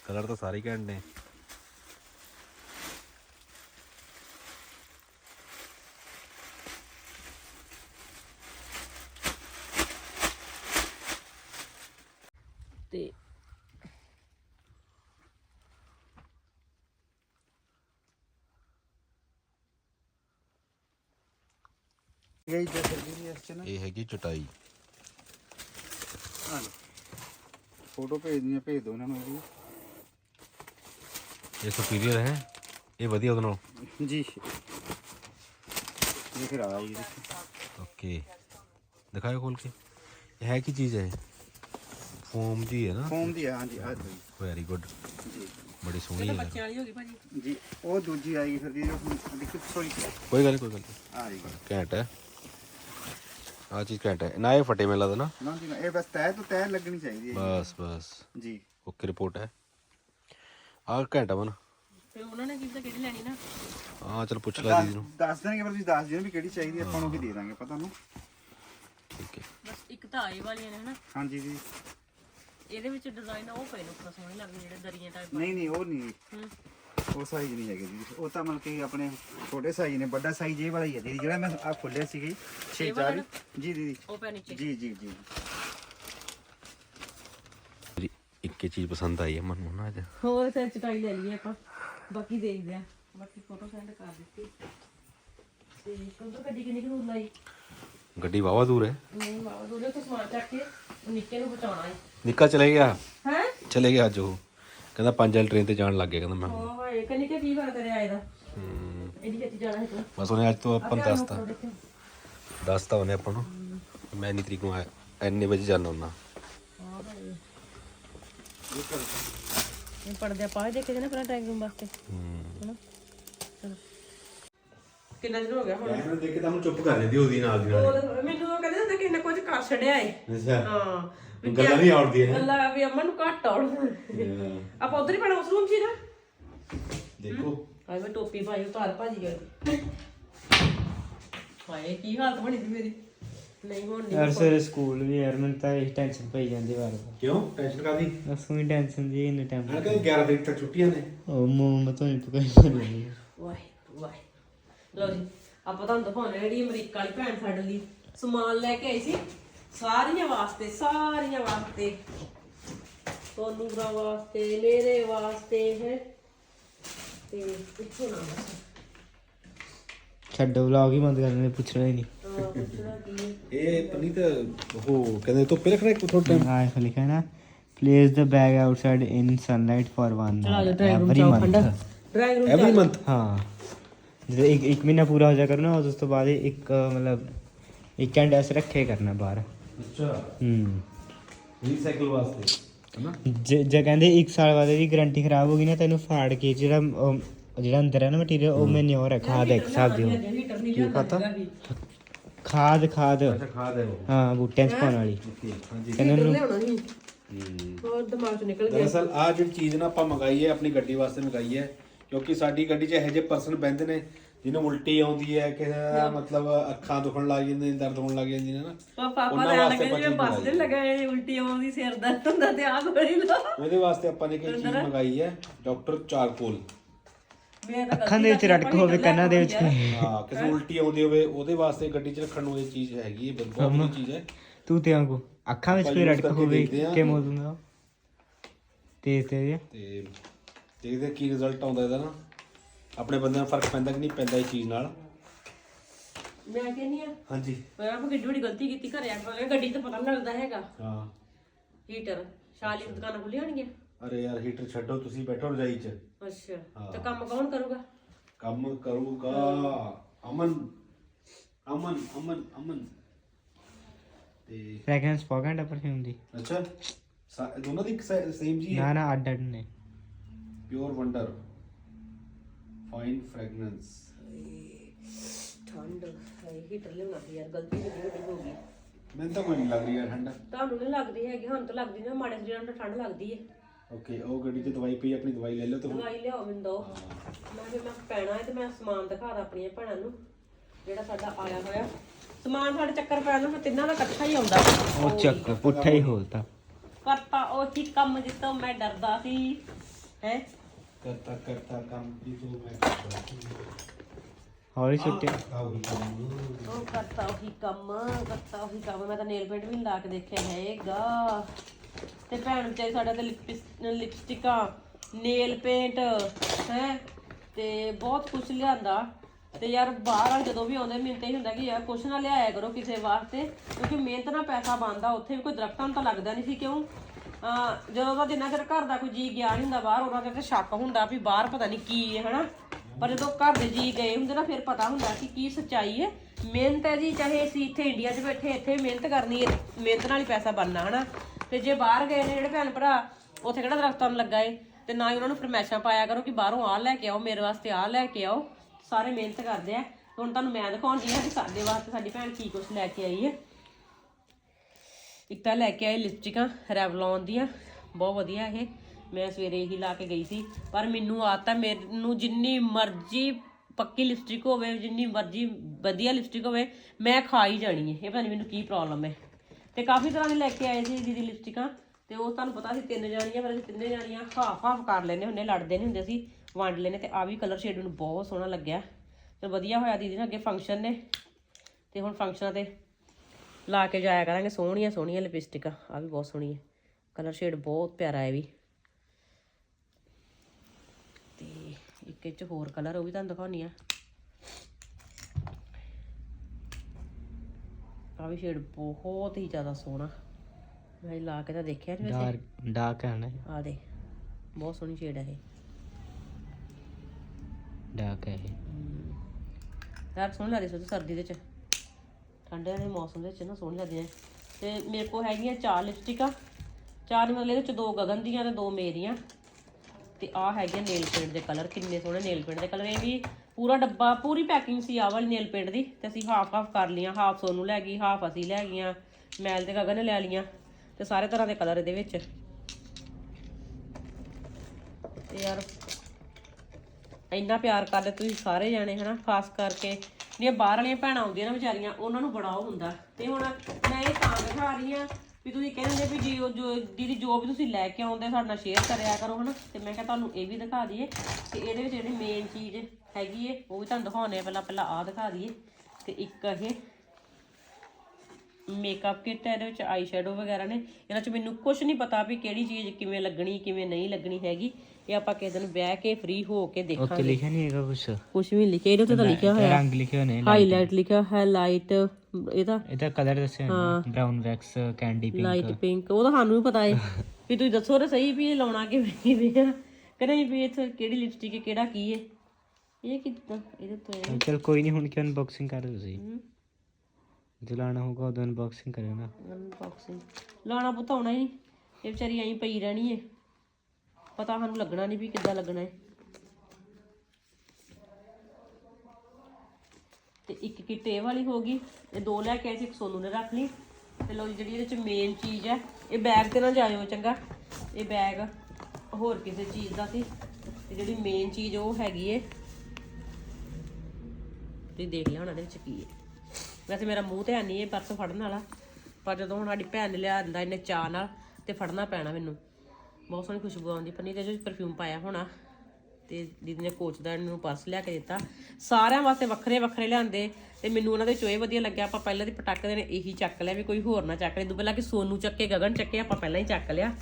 ਕਲਰ ਤਾਂ ਸਾਰੇ ਘੈਂਟ ਤੇ ਨਾ। ਇਹ ਹੈਗੀ ਚਟਾਈ। ਆ ਲਓ ਫੋਟੋ ਭੇਜ ਦੀਆਂ ਭੇਜ ਦਿਓ ਉਹਨਾਂ ਨੂੰ ਵੀ ਇਹ ਸੁਪੀਰੀਅਰ ਹੈ ਇਹ ਵਧੀਆ ਉਹਦੇ ਨਾਲ ਜੀ ਇਹ ਫਿਰ ਆ ਜੀ ਦੇਖੋ ਓਕੇ ਦਿਖਾਓ ਖੋਲ ਕੇ ਇਹ ਹੈ ਕੀ ਚੀਜ਼ ਹੈ ਫੋਮ ਜੀ ਹੈ ਨਾ ਫੋਮ ਦੀ ਆ ਹਾਂਜੀ ਆ ਜੀ ਵੈਰੀ ਗੁੱਡ ਜੀ ਬੜੀ ਸੋਹਣੀ ਹੈ ਯਾਰ। ਬੱਚਿਆਂ ਵਾਲੀ ਹੋ ਗਈ ਭਾਜੀ ਜੀ ਉਹ ਦੂਜੀ ਆਏਗੀ ਫਿਰ ਜੀ ਉਹ ਦੇਖੋ ਸੋਰੀ ਕੋਈ ਗੱਲ ਨੀ, ਕੋਈ ਗੱਲ ਨੀ। ਆ ਜੀ ਘੈਂਟ ਹੈ ਆ ਚੀਜ਼ ਘੈਂਟ ਹੈ। ਨਾ ਇਹ ਫਟੇ ਮੈਨੂੰ ਲੱਗਦਾ ਨਾ। ਨਾ ਜੀ ਨਾ, ਇਹ ਬਸ ਤੈਅ ਤੋਂ ਤੈਅ ਲੱਗਣੀ ਚਾਹੀਦੀ ਹੈ ਬਸ ਬਸ। ਜੀ। ਓਕੇ ਰਿਪੋਰਟ ਹੈ। ਆ ਘੈਂਟਾ ਬਨ ਤੇ ਉਹਨਾਂ ਨੇ ਕੀ ਪਤਾ ਕਿਹੜੀ ਲੈਣੀ ਨਾ? ਆ ਚਲ ਪੁੱਛ ਲੈ ਦੀਦੀ ਨੂੰ। ਦੱਸ ਦੇਣਗੇ ਪਰ ਤੁਸੀਂ ਦੱਸ ਦਿਓ ਵੀ ਕਿਹੜੀ ਚਾਹੀਦੀ ਹੈ ਆਪਾਂ ਨੂੰ ਵੀ ਦੇ ਦਾਂਗੇ ਪਤਾ ਨੂੰ ਠੀਕ ਹੈ। ਬਸ ਇੱਕ ਤਾਂ ਆਏ ਵਾਲੀਆਂ ਨੇ ਹਨਾ। ਹਾਂਜੀ ਜੀ। ਇਹਦੇ ਵਿੱਚ ਡਿਜ਼ਾਈਨ ਉਹ ਪਏ ਨੇ ਉੱਪਰ ਸੋਹਣੇ ਲੱਗਦੇ ਜਿਹੜੇ ਦਰੀਆਂ ਟਾਈਪ ਨਹੀਂ ਨਹੀਂ ਉਹ ਨਹੀਂ। ਹੂੰ। ਉਹ ਸਾਈਜ਼ ਨਹੀਂ ਹੈਗੇ ਜੀ। ਉਹ ਤਾਂ ਮਤਲਬ ਕਿ ਆਪਣੇ ਛੋਟੇ ਸਾਈਜ਼ ਨੇ ਵੱਡਾ ਸਾਈਜ਼ ਇਹ ਵਾਲਾ ਹੀ ਹੈ ਦੀਦੀ ਜਿਹੜਾ ਮੈਂ ਆ ਖੋਲਿਆ ਸੀਗਾ ਜੀ 6 ਵਾਲਾ 4 ਜੀ ਦੀਦੀ। ਉਹ ਪਿਆ ਨੀਚੇ। ਜੀ ਜੀ ਜੀ। ਮੇਰੀ ਇੱਕ ਹੀ ਚੀਜ਼ ਪਸੰਦ ਆਈ ਹੈ ਮੈਨੂੰ ਨਾ ਅੱਜ। ਹੋਰ ਤੇ ਚਟਾਈ ਲੈ ਲਈਏ ਆਪਾਂ ਬਾਕੀ ਦੇਖਦੇ ਆ ਬਾਕੀ ਫੋਟੋ ਸੈਂਡ ਕਰ ਦਿੱਤੀ। ਤੇ ਕੰਦਰ ਗੱਡੀ ਕਿੰਨੀ ਲਾਈ? ਗੱਡੀ ਵਾਵਾ ਦੂਰ ਹੈ। ਨਹੀਂ ਮਾਵਾ ਦੂਰ ਤੋਂ ਸਮਾਨ ਚੱਕ ਕੇ ਉਹ ਨਿੱਕੇ ਨੂੰ ਬਚਾਉਣਾ ਹੈ। ਨਿੱਕਾ ਚਲੇ ਗਿਆ? ਹੈ? ਚਲੇ ਗਿਆ ਅੱਜ ਉਹ। ਕਹਿੰਦਾ ਪੰਜ ਵਾਲੀ ਟ੍ਰੇਨ ਤੇ ਜਾਣ ਲੱਗ ਗਿਆ ਕਹਿੰਦਾ ਮੈਂ ਉਹ ਹਾਏ ਕੰਨੀ ਕੇ ਕੀ ਕਰ ਕਰਿਆ ਇਹਦਾ ਹਮ, ਇਹਦੀ ਛੇਤੀ ਜਾਣਾ ਹੈ ਤੂੰ ਬਸ ਉਹਨੇ ਅੱਜ ਤੋਂ ਆਪਾਂ ਨੂੰ ਦੱਸਤਾ ਦੱਸਤਾ ਉਹਨੇ ਆਪਾਂ ਨੂੰ ਮੈਂ ਇੰਨੀ ਤਰੀਕ ਨੂੰ ਆਇਆ ਇੰਨੇ ਵਜੇ ਜਾਣਾ ਹੁੰਦਾ। ਹਾਂ ਭਾਈ ਇਹ ਪੜਦੇ ਪਾ ਦੇਖੇ ਜਨਾ ਪਹਿਲਾਂ ਟਾਈਮ ਰੂਮ ਵਾਸਤੇ। ਹਮ, ਹਨਾ? ਚਲੋ। ਕਿੰਨਾ ਚਿਰ ਹੋ ਗਿਆ ਹੁਣ? ਕੈਮਰਾ ਦੇਖ ਕੇ ਤਾਂ ਹੁਣ ਚੁੱਪ ਕਰ ਜਾਂਦੀ ਉਹਦੀ ਨਾਲ ਦੀ ਨਾਲ। ਉਹ ਤਾਂ- ਮੈਨੂੰ ਉਹ ਕਹਿੰਦੇ ਹੁੰਦੇ ਕਿ ਇਹਨੇ ਕੁਝ ਕਰ ਛੱਡਿਆ ਏ। ਅੱਛਾ। ਹਾਂ। ਵੀ ਗੱਲਾਂ ਨਹੀਂ ਆਉਂਦੀਆਂ ਹੈ ਗੱਲਾਂ ਵੀ ਅਮਨ ਨੂੰ ਘੱਟ ਆਉਣ ਆਪਾਂ ਉਧਰ ਹੀ ਪੈਣਾ ਉਸ ਰੂਮ 'ਚ ਹੀ ਨਾ? ਦੇਖੋ। ਹਾਏ ਮੈਂ ਟੋਪੀ ਪਾਈ ਉਤਾਰ ਭਾਜੀ ਗਈ ਹਾਏ ਕੀ ਹਾਲਤ ਬਣੀ ਸੀ ਮੇਰੀ? ਨਹੀਂ ਹੁਣ ਨਹੀਂ ਯਾਰ ਸਵੇਰੇ ਸਕੂਲ ਵੀ ਯਾਰ ਮੈਨੂੰ ਤਾਂ ਇਹ ਟੈਨਸ਼ਨ ਪਈ ਜਾਂਦੀ ਵਾਰ ਵਾਰ। ਕਿਉਂ? ਟੈਨਸ਼ਨ ਕਾਦੀ ਬਸ ਉਹੀ ਟੈਨਸ਼ਨ ਜੀ ਇੰਨੇ ਟਾਈਮ ਮੈਂ ਕਹਿੰਦਾ 11 ਤਰੀਕ ਤੱਕ ਛੁੱਟੀਆਂ ਨੇ। ਉਹ ਮੂੰਹ ਮਤੋਂ ਹੀ ਪਕਾਈ ਜਾਂਦੀ ਹੈ ਵਾਹ ਵਾਹ ਲਓ ਜੀ ਆਪਾਂ ਤੁਹਾਨੂੰ ਦਿਖਾਉਣੇ ਜਿਹੜੀ ਅਮਰੀਕਾ ਵਾਲੀ ਭੈਣ ਸਾਡੇ ਲਈ ਸਮਾਨ ਲੈ ਕੇ ਆਈ ਸੀ। ਸਾਰੀਆਂ ਵਾਸਤੇ ਸਾਰੀਆਂ ਵਾਸਤੇ। ਸੋਨੂ ਦਾ ਵਾਸਤੇ ਮੇਰੇ ਵਾਸਤੇ ਹੈ। ਤੇ ਇੱਥੋਂ ਨਾ ਬਸ। ਛੱਡੋ ਵਲੌਗ ਹੀ ਬੰਦ ਕਰ ਲੈਣੇ ਪੁੱਛਣਾ ਹੀ ਨਹੀਂ। ਇਹ ਪਨੀਤ ਉਹ ਕਹਿੰਦੇ ਧੁੱਪੇ ਰੱਖਣਾ ਇੱਕ ਥੋੜਾ ਟਾਈਮ ਹਾਂ ਇਹ ਲਿਖਿਆ ਨਾ place the bag outside in sunlight for 1 every month ਹਾਂ। ਜਦੋਂ ਇੱਕ ਇੱਕ ਮਹੀਨਾ ਪੂਰਾ ਹੋ ਜਾ ਕਰੋ ਨਾ ਉਸ ਤੋਂ ਬਾਅਦ ਇੱਕ ਮਤਲਬ ਇੱਕ ਘੰਟਾ ਐਸੇ ਰੱਖੇ ਕਰਨਾ ਬਾਹਰ। ਅੱਛਾ। ਹੂੰ। ਰੀਸਾਈਕਲ ਵਾਸਤੇ ਹਨਾ? ਜੇ ਜੇ ਕਹਿੰਦੇ 1 ਸਾਲ ਬਾਅਦ ਇਹਦੀ ਗਾਰੰਟੀ ਖਰਾਬ ਹੋ ਗਈ ਨਾ ਤੈਨੂੰ ਫਾੜ ਕੇ ਜਿਹੜਾ ਜਿਹੜਾ ਅੰਦਰ ਹੈ ਨਾ ਮਟੀਰੀਅਲ ਉਹ ਮੈਨੇ ਹੋਰ ਖਾਦ ਇੱਕ ਹਿਸਾਬ ਦੀ। ਉਹ। ਹੀਟਰ ਨਹੀਂ ਲਿਆਂਦਾ ਹੈਗਾ ਵੀ। ਖਾਦ ਖਾਦ। ਅੱਛਾ ਖਾਦ ਹੈ ਉਹ। ਹਾਂ ਬੂਟਿਆਂ 'ਚ ਪਾਉਣ ਵਾਲੀ। ਹਾਂਜੀ। ਲਿਆਉਣਾ ਸੀ। ਹੂੰ। ਹੋਰ ਦਿਮਾਗ ਚ ਨਿਕਲ ਗਿਆ। ਦਰਅਸਲ ਆ ਜਿਹੜੀ ਚੀਜ਼ ਨਾ ਆਪਾਂ ਮੰਗਾਈ ਹੈ ਆਪਣੀ ਗੱਡੀ ਵਾਸਤੇ ਮੰਗਾਈ ਹੈ ਕਿਉਂਕਿ ਸਾਡੀ ਗੱਡੀ 'ਚ ਇਹੋ ਜਿਹੇ ਪਰਸਨ ਬੈੰਦੇ ਨੇ ਜਿਹਨੂੰ ਉਲਟੀ ਆਉਂਦੀ ਹੈ ਦਾ ਮਤਲਬ ਅੱਖਾਂ ਦੁਖਣ ਲੱਗ ਜਾਂਦੀਆਂ ਦਰਦ ਹੋਣ ਲੱਗ ਜਾਂਦੀਆਂ ਨੇ ਨਾ ਪਾਪਾ ਉਹਨਾਂ ਦਾ ਵਾਸਤੇ ਲੱਗਾ ਜਿਵੇਂ ਬੱਸ ਦੇ ਲਗਾਏ ਉਲਟੀ ਆਉਂਦੀ ਸਿਰ ਦਰਦ ਹੁੰਦਾ ਤੇ ਆਹ ਗੋਲੀ ਲਓ। ਉਹਦੇ ਵਾਸਤੇ ਆਪਾਂ ਨੇ ਕੀ ਚੀਜ਼ ਮੰਗਾਈ ਹੈ ਡਾਕਟਰ ਚਾਰਕੋਲ। ਤਾਂ ਅੱਖਾਂ ਦੇ ਵਿੱਚ ਰੜਕ ਹੋਵੇ ਕੰਨਾਂ ਦੇ ਵਿੱਚ। ਹਾਂ ਕਿਸੇ ਉਲਟੀ ਆਉਂਦੀ ਹੋਵੇ ਉਹਦੇ ਵਾਸਤੇ ਗੱਡੀ 'ਚ ਰੱਖਣ ਨੂੰ ਇਹ ਚੀਜ਼ ਹੈਗੀ ਹੈ ਬਹੁਤ ਵਧੀਆ ਚੀਜ਼ ਹੈ। ਤੂੰ ਤੇ ਵਾਂਗੂ ਅੱਖਾਂ ਵਿੱਚ ਕੋਈ ਰੜਕ ਹੋਵੇ। ਕਿ ਮੋਦੂਗਾ ਤੇਜ਼ ਤੇਜ਼ ਤੇ ਦੇਖਦੇ ਕੀ ਰਿਜ਼ਲਟ ਆਉਂਦਾ ਇਹਦਾ ਨਾ? ਆਪਣੇ ਬੰਦੇ ਨੂੰ ਫ਼ਰਕ ਪੈਂਦਾ ਕਿ ਨਹੀਂ ਪੈਂਦਾ ਇਹ ਚੀਜ਼ ਨਾਲ? ਮੈਂ ਕਹਿੰਨੀ ਆ ਹਾਂਜੀ। ਪਰ ਆਪਾਂ ਕਿੱਡੀ ਵੱਡੀ ਗਲਤੀ ਕੀਤੀ ਘਰੇ ਆ ਕੇ ਗੱਡੀ ਤੇ ਪਤਾ ਨਹੀਂ ਲੱਗਦਾ ਹੈਗਾ। ਹਾਂ। ਹੀਟਰ ਸ਼ਾਲੀ ਦੀ ਦੁਕਾਨਾਂ ਖੁੱਲੀਆਂ ਹੋਣਗੀਆਂ? ਅਰੇ ਯਾਰ ਹੀਟਰ ਛੱਡੋ ਤੁਸੀਂ ਬੈਠੋ ਰਜਾਈ 'ਚ। ਅੱਛਾ ਤੇ ਕੰਮ ਕੌਣ ਕਰੂਗਾ? ਕੰਮ ਕਰੂਗਾ ਅਮਨ। ਅਮਨ ਅਮਨ ਅਮਨ। ਤੇ ਫ੍ਰੈਗਰੈਂਸ ਘੰਟਾ ਪਰਫਿਊਮ ਦੀ। ਅੱਛਾ ਸਾ- ਦੋਨਾਂ ਦੀ ਸੇਮ ਜੀ ਹੈ? ਨਾ ਨਾ ਅੱਡ ਅੱਡ ਨੇ। ਪਿਓਰ ਵੰਡਰ ਫਾਈਨ ਫ੍ਰੈਗਰੈਂਸ ਠੰਡ ਹੀਟਰ ਲਿਆਉਣਾ ਸੀ ਯਾਰ ਗਲਤੀ ਕਿੱਡੀ ਵੱਡੀ ਹੋ ਗਈ। ਮੈਨੂੰ ਤਾਂ ਕੋਈ ਨਹੀਂ ਲੱਗ ਰਹੀ ਯਾਰ ਠੰਡਾ। ਤੁਹਾਨੂੰ ਨਹੀਂ ਲੱਗਦੀ ਹੈਗੀ ਹੁਣ ਤਾਂ ਲੱਗਦੀ ਨਾ ਮਾੜੇ ਸਰੀਰਾਂ ਨੂੰ ਠੰਡ ਲੱਗਦੀ ਹੈ ਓਕੇ ਉਹ ਗੱਡੀ 'ਚ ਦਵਾਈ ਪਈ ਆਪਣੀ ਦਵਾਈ ਲੈ ਲਓ ਤੇ ਹੁਣ ਦਵਾਈ ਲਿਆਓ ਮੈਨੂੰ ਦੋ। ਮੈਂ ਫਿਰ ਮੈਂ ਪੈਣਾ ਹੈ ਤੇ ਮੈਂ ਸਮਾਨ ਦਿਖਾ ਦਾਂ ਆਪਣੀਆਂ ਭੈਣਾਂ ਨੂੰ ਜਿਹੜਾ ਸਾਡਾ ਆਇਆ ਹੋਇਆ। ਸਮਾਨ ਸਾਡੇ ਚੱਕਰ ਪੈਣ ਨੂੰ ਤਿੰਨਾਂ ਦਾ ਇਕੱਠਾ ਹੀ ਆਉਂਦਾ। ਉਹ ਚੱਕ ਪੁੱਠਾ ਹੀ ਹੋਲਤਾ ਕਰਤਾ ਉਹੀ ਕੰਮ ਜਿੱਤੋਂ ਮੈਂ ਡਰਦਾ ਸੀ ਹੈ। ਕਰਤਾ ਕਰਤਾ ਕੰਮ ਜੀ ਤੂੰ ਮੈਂ ਕਰਦਾ। ਹੌਲੀ ਛੁੱਟੇ। ਉਹ ਕਰਤਾ ਉਹੀ ਕੰਮ ਕਰਤਾ ਉਹੀ ਕੰਮ। ਮੈਂ ਤਾਂ ਨੇਲ ਪੇਂਟ ਵੀ ਨੀ ਲਾ ਕੇ ਦੇਖਿਆ ਹੈਗਾ। ਤੇ ਭੈਣ ਵਿਚਾਰੀ ਸਾਡਾ ਤੇ ਲਿਪਸ- ਲਿਪਸਟਿਕਾਂ ਨੇਲ ਪੇਂਟ ਹੈ? ਤੇ ਬਹੁਤ ਕੁਝ ਲਿਆਂਦਾ। ਤੇ ਯਾਰ ਬਾਹਰ ਵਾਲੇ ਜਦੋਂ ਵੀ ਆਉਂਦੇ ਮੈਨੂੰ ਤਾਂ ਇਹ ਹੁੰਦਾ ਕਿ ਯਾਰ ਕੁਛ ਨਾ ਲਿਆਇਆ ਕਰੋ ਕਿਸੇ ਵਾਸਤੇ ਕਿਉਂਕਿ ਮਿਹਨਤ ਨਾਲ ਪੈਸਾ ਬਣਦਾ ਉੱਥੇ ਵੀ ਕੋਈ ਦਰਖਤਾਂ ਨੂੰ ਤਾਂ ਲੱਗਦਾ ਨਹੀਂ ਸੀ ਕਿਉਂ? ਅਹ ਜਦੋਂ ਦਾ ਜਿੰਨਾ ਚਿਰ ਘਰ ਦਾ ਕੋਈ ਜੀ ਗਿਆ ਨਹੀਂ ਹੁੰਦਾ ਬਾਹਰ, ਉਹਨਾਂ ਦੇ ਤੇ ਸ਼ੱਕ ਹੁੰਦਾ ਵੀ ਬਾਹਰ ਪਤਾ ਨਹੀਂ ਕੀ ਹੈ, ਹਨਾ? ਪਰ ਜਦੋਂ ਘਰ ਦੇ ਜੀ ਗਏ ਹੁੰਦੇ ਨਾ, ਫਿਰ ਪਤਾ ਹੁੰਦਾ ਕਿ ਕੀ ਸੱਚਾਈ ਹੈ। ਮਿਹਨਤ ਹੈ ਜੀ, ਚਾਹੇ ਅਸੀਂ ਇੱਥੇ ਇੰਡੀਆ 'ਚ ਬੈਠੇ, ਇੱਥੇ ਮਿਹਨਤ ਕਰਨੀ ਹੈ, ਮਿਹਨਤ ਨਾਲ ਹੀ ਪੈਸਾ ਬਣਨਾ, ਹਨਾ? ਤੇ ਜੇ ਬਾਹਰ ਗਏ ਨੇ ਜਿਹੜੇ ਭੈਣ ਭਰਾ, ਉੱਥੇ ਕਿਹੜਾ ਦਰਖਤਾਂ ਨੂੰ ਲੱਗਾ ਏ? ਤੇ ਨਾ ਹੀ ਉਹਨਾਂ ਨੂੰ ਫਰਮੈਸ਼ਾਂ ਪਾਇਆ ਕਰੋ ਕਿ ਬਾਹਰੋਂ ਆਹ ਲੈ ਕੇ ਆਓ, ਮੇਰੇ ਵਾਸਤੇ ਆਹ ਲੈ ਕੇ ਆਓ। ਸਾਰੇ ਮਿਹਨਤ ਕਰਦੇ ਆ। ਹੁਣ ਤੁਹਾਨੂੰ ਮੈਂ ਦਿਖਾਉਂਦੀ ਹਾਂ ਕਿ ਸਾਡੇ ਵਾਸਤੇ ਸਾਡੀ ਭੈਣ ਕੀ ਕੁਝ ਲੈ ਕੇ ਆਈ ਹੈ। ਇੱਕ ਤਾਂ ਲੈ ਕੇ ਆਏ, ਲਿਪਸਟਿਕਾਂ, ਰੈਵਲੌਨ ਦੀਆਂ। ਬਹੁਤ ਵਧੀਆ ਇਹ। ਮੈਂ ਸਵੇਰੇ ਹੀ ਲਾ ਕੇ ਗਈ ਸੀ। ਪਰ ਮੈਨੂੰ ਆਦਤ ਹੈ ਮੈਨੂੰ ਜਿੰਨੀ ਮਰਜ਼ੀ ਪੱਕੀ ਲਿਪਸਟਿਕ ਹੋਵੇ, ਜਿੰਨੀ ਮਰਜ਼ੀ ਵਧੀਆ ਲਿਪਸਟਿਕ ਹੋਵੇ, ਮੈਂ ਖਾ ਹੀ ਜਾਣੀ ਹੈ। ਇਹ ਪਤਾ ਨਹੀਂ ਮੈਨੂੰ ਕੀ ਪ੍ਰੋਬਲਮ ਹੈ। ਤੇ ਕਾਫੀ ਤਰ੍ਹਾਂ ਦੇ ਲੈ ਕੇ ਆਏ ਸੀ ਦੀਦੀ ਲਿਪਸਟਿਕਾਂ। ਤੇ ਉਹ ਤੁਹਾਨੂੰ ਪਤਾ ਸੀ ਤਿੰਨ ਜਾਣੀਆਂ, ਪਰ ਅਸੀਂ ਤਿੰਨੇ ਜਾਣੀਆਂ ਹਾਫ ਹਾਫ ਕਰ ਲੈਨੇ ਹੁੰਦੇ, ਲੜਦੇ ਨਹੀਂ ਹੁੰਦੇ ਸੀ, ਵੰਡ ਲੈਨੇ ਤੇ ਆ ਵੀ ਕਲਰ ਸ਼ੇਡ ਮੈਨੂੰ ਬਹੁਤ ਸੋਹਣਾ ਲੱਗਿਆ। ਤੇ ਵਧੀਆ ਹੋਇਆ ਦੀਦੀ ਨਾਲ ਅੱਗੇ ਫੰਕਸ਼ਨ ਨੇ। ਤੇ ਹੁਣ ਫੰਕਸ਼ਨਾਂ ਤੇ ਲਾ ਕੇ ਜਾਇਆ ਕਰਾਂਗੇ ਸੋਹਣੀਆਂ ਸੋਹਣੀਆਂ ਲਿਪਸਟਿਕਾਂ ਆ ਵੀ ਬਹੁਤ ਸੋਹਣੀ ਹੈ। ਕਲਰ ਸ਼ੇਡ ਬਹੁਤ ਪਿਆਰਾ ਹੈ ਵੀ। ਤੇ ਇੱਕ ਇਹ ਚ ਹੋਰ ਕਲਰ ਉਹ ਵੀ ਤੁਹਾਨੂੰ ਦਿਖਾਉਣੀ ਆ। ਆ ਵੀ ਸ਼ੇਡ ਬਹੁਤ ਹੀ ਜ਼ਿਆਦਾ ਸੋਹਣਾ। ਮੈਂ ਲਾ ਕੇ ਤਾਂ ਦੇਖਿਆ ਨਹੀਂ ਵੈਸੇ। ਡਾਰਕ ਡਾਰਕ ਹੈ ਨਾ ਆ ਦੇ ਬਹੁਤ ਸੋਹਣੀ ਸ਼ੇਡ ਹੈ ਇਹ। ਡਾਰਕ ਹੈ ਇਹ। ਯਾਰ ਸੋਹਣੀ ਲੱਗਦੀ ਸੀ ਸਰਦੀ ਦੇ ਚ। ਠੰਡਿਆਂ ਦੇ ਮੌਸਮ ਦੇ ਵਿੱਚ ਨਾ ਸੋਹਣੀ ਲੱਗਦੀਆਂ ਹੈ ਤੇ ਮੇਰੇ ਕੋਲ ਹੈਗੀਆਂ ਚਾਰ ਲਿਪਸਟਿਕਾਂ ਚਾਰ ਨੀ ਮਤਲਬ ਇਹਦੇ ਵਿੱਚ ਦੋ ਗਗਨ ਦੀਆਂ ਤੇ ਦੋ ਮੇਰੀਆਂ। ਤੇ ਆ ਹੈਗੀਆਂ ਨੇਲ ਪੇਂਟ ਦੇ ਕਲਰ ਕਿੰਨੇ ਸੋਹਣੇ ਨੇਲ ਪੇਂਟ ਦੇ ਕਲਰ ਇਹ ਵੀ ਪੂਰਾ ਡੱਬਾ, ਪੂਰੀ ਪੈਕਿੰਗ ਸੀ ਆਹ ਵਾਲੀ ਨੇਲ ਪੇਂਟ ਦੀ। ਤੇ ਅਸੀਂ ਹਾਫ ਹਾਫ ਕਰ ਲਈਆਂ ਹਾਫ ਸੋਨੂੰ ਲੈ ਗਈ ਹਾਫ ਅਸੀਂ ਲੈ ਗਈਆਂ, ਮੈਲ ਤੇ ਗਗਨ ਲੈ ਲਈਆਂ। ਤੇ ਸਾਰੇ ਤਰ੍ਹਾਂ ਦੇ ਕਲਰ ਇਹਦੇ ਵਿੱਚ। ਤੇ ਯਾਰ, ਇੰਨਾ ਪਿਆਰ ਕਰਦੇ ਤੁਸੀਂ ਸਾਰੇ ਜਾਣੇ, ਹਨਾ? ਖਾਸ ਕਰਕੇ ਜਿਹੜੀਆਂ ਬਾਹਰ ਵਾਲੀਆਂ ਭੈਣਾਂ ਆਉਂਦੀਆਂ ਨਾ ਵਿਚਾਰੀਆਂ, ਉਹਨਾਂ ਨੂੰ ਬੜਾ ਉਹ ਹੁੰਦਾ। ਤੇ ਹੁਣ ਮੈਂ ਇਹ ਤਾਂ ਦਿਖਾ ਰਹੀ ਆ ਵੀ ਤੁਸੀਂ ਕਹਿੰਦੇ ਵੀ ਜੀ ਉਹ ਜੋ, ਦੀਦੀ ਜੋ ਵੀ ਤੁਸੀਂ ਲੈ ਕੇ ਆਉਂਦੇ ਸਾਡੇ ਨਾਲ ਸ਼ੇਅਰ ਕਰਿਆ ਕਰੋ, ਹਨਾ? ਤੇ ਮੈਂ ਕਿਹਾ ਤੁਹਾਨੂੰ ਇਹ ਵੀ ਦਿਖਾ ਦਈਏ। ਤੇ ਇਹਦੇ ਵਿੱਚ ਜਿਹੜੀ ਮੇਨ ਚੀਜ਼ ਹੈਗੀ ਏ, ਉਹ ਵੀ ਤੁਹਾਨੂੰ ਦਿਖਾਉਣੇ ਆ। ਪਹਿਲਾਂ ਪਹਿਲਾਂ ਆਹ ਦਿਖਾ ਦਈਏ। ਤੇ ਇੱਕ ਇਹ ਮੇਕਅਪ ਕਿੱਟ ਹੈ, ਇਹਦੇ ਵਿੱਚ ਆਈ ਸ਼ੈਡੋ ਵਗੈਰਾ ਨੇ। ਇਹਨਾਂ ਚ ਮੈਨੂੰ ਕੁਝ ਨਹੀਂ ਪਤਾ ਵੀ ਕਿਹੜੀ ਚੀਜ਼ ਕਿਵੇਂ ਲੱਗਣੀ, ਕਿਵੇਂ ਨਹੀਂ ਲੱਗਣੀ ਹੈਗੀ। ਇਹ ਆਪਾਂ ਕਿਸੇ ਦਿਨ ਬਹਿ ਕੇ ਫ੍ਰੀ ਹੋ ਕੇ ਉੱਤੇ ਦੇਖਾਂਗੇ। ਲਿਖਿਆ ਨਹੀਂ ਹੈਗਾ ਕੁਛ। ਕੁਝ ਵੀ ਲਿਖਿਆ ਇਹਦੇ ਉੱਤੇ ਤਾਂ ਲਿਖਿਆ ਹੋਇਆ। ਰੰਗ ਲਿਖੇ ਹੋਏ ਨੇ ਹਾਈਲਾਈਟ ਲਿਖਿਆ ਹੈ ਲਾਈਟ ਇਹਦਾ ਇਹਦਾ ਕਲਰ ਦੱਸਿਆ brown wax candy pink light pink ਉਹ ਤਾਂ ਸਾਨੂੰ ਵੀ ਪਤਾ ਹੈ ਵੀ ਤੁਸੀਂ ਦੱਸੋ ਤਾਂ ਸਹੀ ਵੀ ਇਹ ਲਾਉਣਾ ਕਿਵੇਂ ਕਿਵੇਂ ਆ। ਕਹਿੰਦੇ ਵੀ ਇਹ ਕਿਹੜੀ ਲਿਪਸਟਿਕ ਹੈ ਕਿਹੜਾ ਕੀ ਹੈ ਇਹ ਕਿੱਦਾਂ ਇਹਦੇ ਤੋਂ ਚਲ ਕੋਈ ਨਹੀਂ ਹੁਣ ਕਿ ਅਨਬਾਕਸਿੰਗ ਕਰ ਦਿਓ ਤੁਸੀਂ? ਜਦੋਂ ਲਾਣਾ ਹੋਊਗਾ ਉਦੋਂ ਅਨਬਾਕਸਿੰਗ ਕਰਿਓ ਨਾ। ਅਨਬਾਕਸਿੰਗ ਲਾਣਾ ਪੁੱਤ ਆਉਣਾ ਹੀ ਇਹ ਵਿਚਾਰੀ ਐਂ ਪਈ ਰਹਿਣੀ ਹੈ ਪਤਾ ਸਾਨੂੰ ਲੱਗਣਾ ਨਹੀਂ ਵੀ ਕਿੱਦਾਂ ਲੱਗਣਾ ਹੈ। ਤੇ ਇੱਕ ਕਿੱਟ ਇਹ ਵਾਲੀ ਹੋ ਗਈ, ਇਹ ਦੋ ਲੈ ਕੇ ਆਏ ਸੀ, ਇੱਕ ਸੋਨੂ ਨੇ ਰੱਖ ਲਈ। ਤੇ ਲੋ ਜਿਹੜੀ ਇਹਦੇ ਚ ਮੇਨ ਚੀਜ਼ ਹੈ, ਇਹ ਬੈਗ ਤੇ ਨਾ ਜਾਇਓ ਚੰਗਾ। ਇਹ ਬੈਗ ਹੋਰ ਕਿਸੇ ਚੀਜ਼ ਦਾ ਸੀ। ਤੇ ਜਿਹੜੀ ਮੇਨ ਚੀਜ਼ ਉਹ ਹੈਗੀ ਏ। ਤੁਸੀਂ ਦੇਖ ਲਿਆ ਹੋਣਾ ਇਹਦੇ ਵਿੱਚ ਕੀ ਹੈ ਵੈਸੇ ਮੇਰਾ ਮੂੰਹ ਤੇ ਹੈ ਨਹੀਂ ਇਹ, ਪਰਸ ਫੜਨ ਵਾਲਾ। ਪਰ ਜਦੋਂ ਹੁਣ ਸਾਡੀ ਭੈਣ ਨੇ ਲਿਆ ਦਿੰਦਾ, ਇਹਨੇ ਚਾਹ ਨਾਲ, ਤੇ ਫੜਨਾ ਪੈਣਾ ਮੈਨੂੰ। ਬਹੁਤ ਸੋਹਣੀ ਖੁਸ਼ਬੂ ਆਉਂਦੀ ਪਨੀ ਨਹੀਂ ਤੇ ਇਹਦੇ ਪਰਫਿਊਮ ਪਾਇਆ ਹੋਣਾ ਤੇ ਦੀਦੀ ਨੇ ਕੋਚ ਦਾ ਇਹਨੂੰ ਪਰਸ ਲਿਆ ਕੇ ਦਿੱਤਾ। ਸਾਰਿਆਂ ਵਾਸਤੇ ਵੱਖਰੇ ਵੱਖਰੇ ਲਿਆਂਦੇ ਤੇ ਮੈਨੂੰ ਉਹਨਾਂ ਦੇ ਚੋਏ ਵਧੀਆ ਲੱਗਿਆ। ਆਪਾਂ ਪਹਿਲਾਂ ਦੀ ਪਟਾਕੇ ਨੇ ਇਹੀ ਚੱਕ ਲਿਆ ਵੀ ਕੋਈ ਹੋਰ ਨਾ ਚੱਕ ਲੈ। ਦੂ ਪਹਿਲਾਂ ਕਿ ਸੋਨੂ ਚੱਕੇ, ਗਗਨ ਚੱਕੇ, ਆਪਾਂ ਪਹਿਲਾਂ ਹੀ ਚੱਕ ਲਿਆ।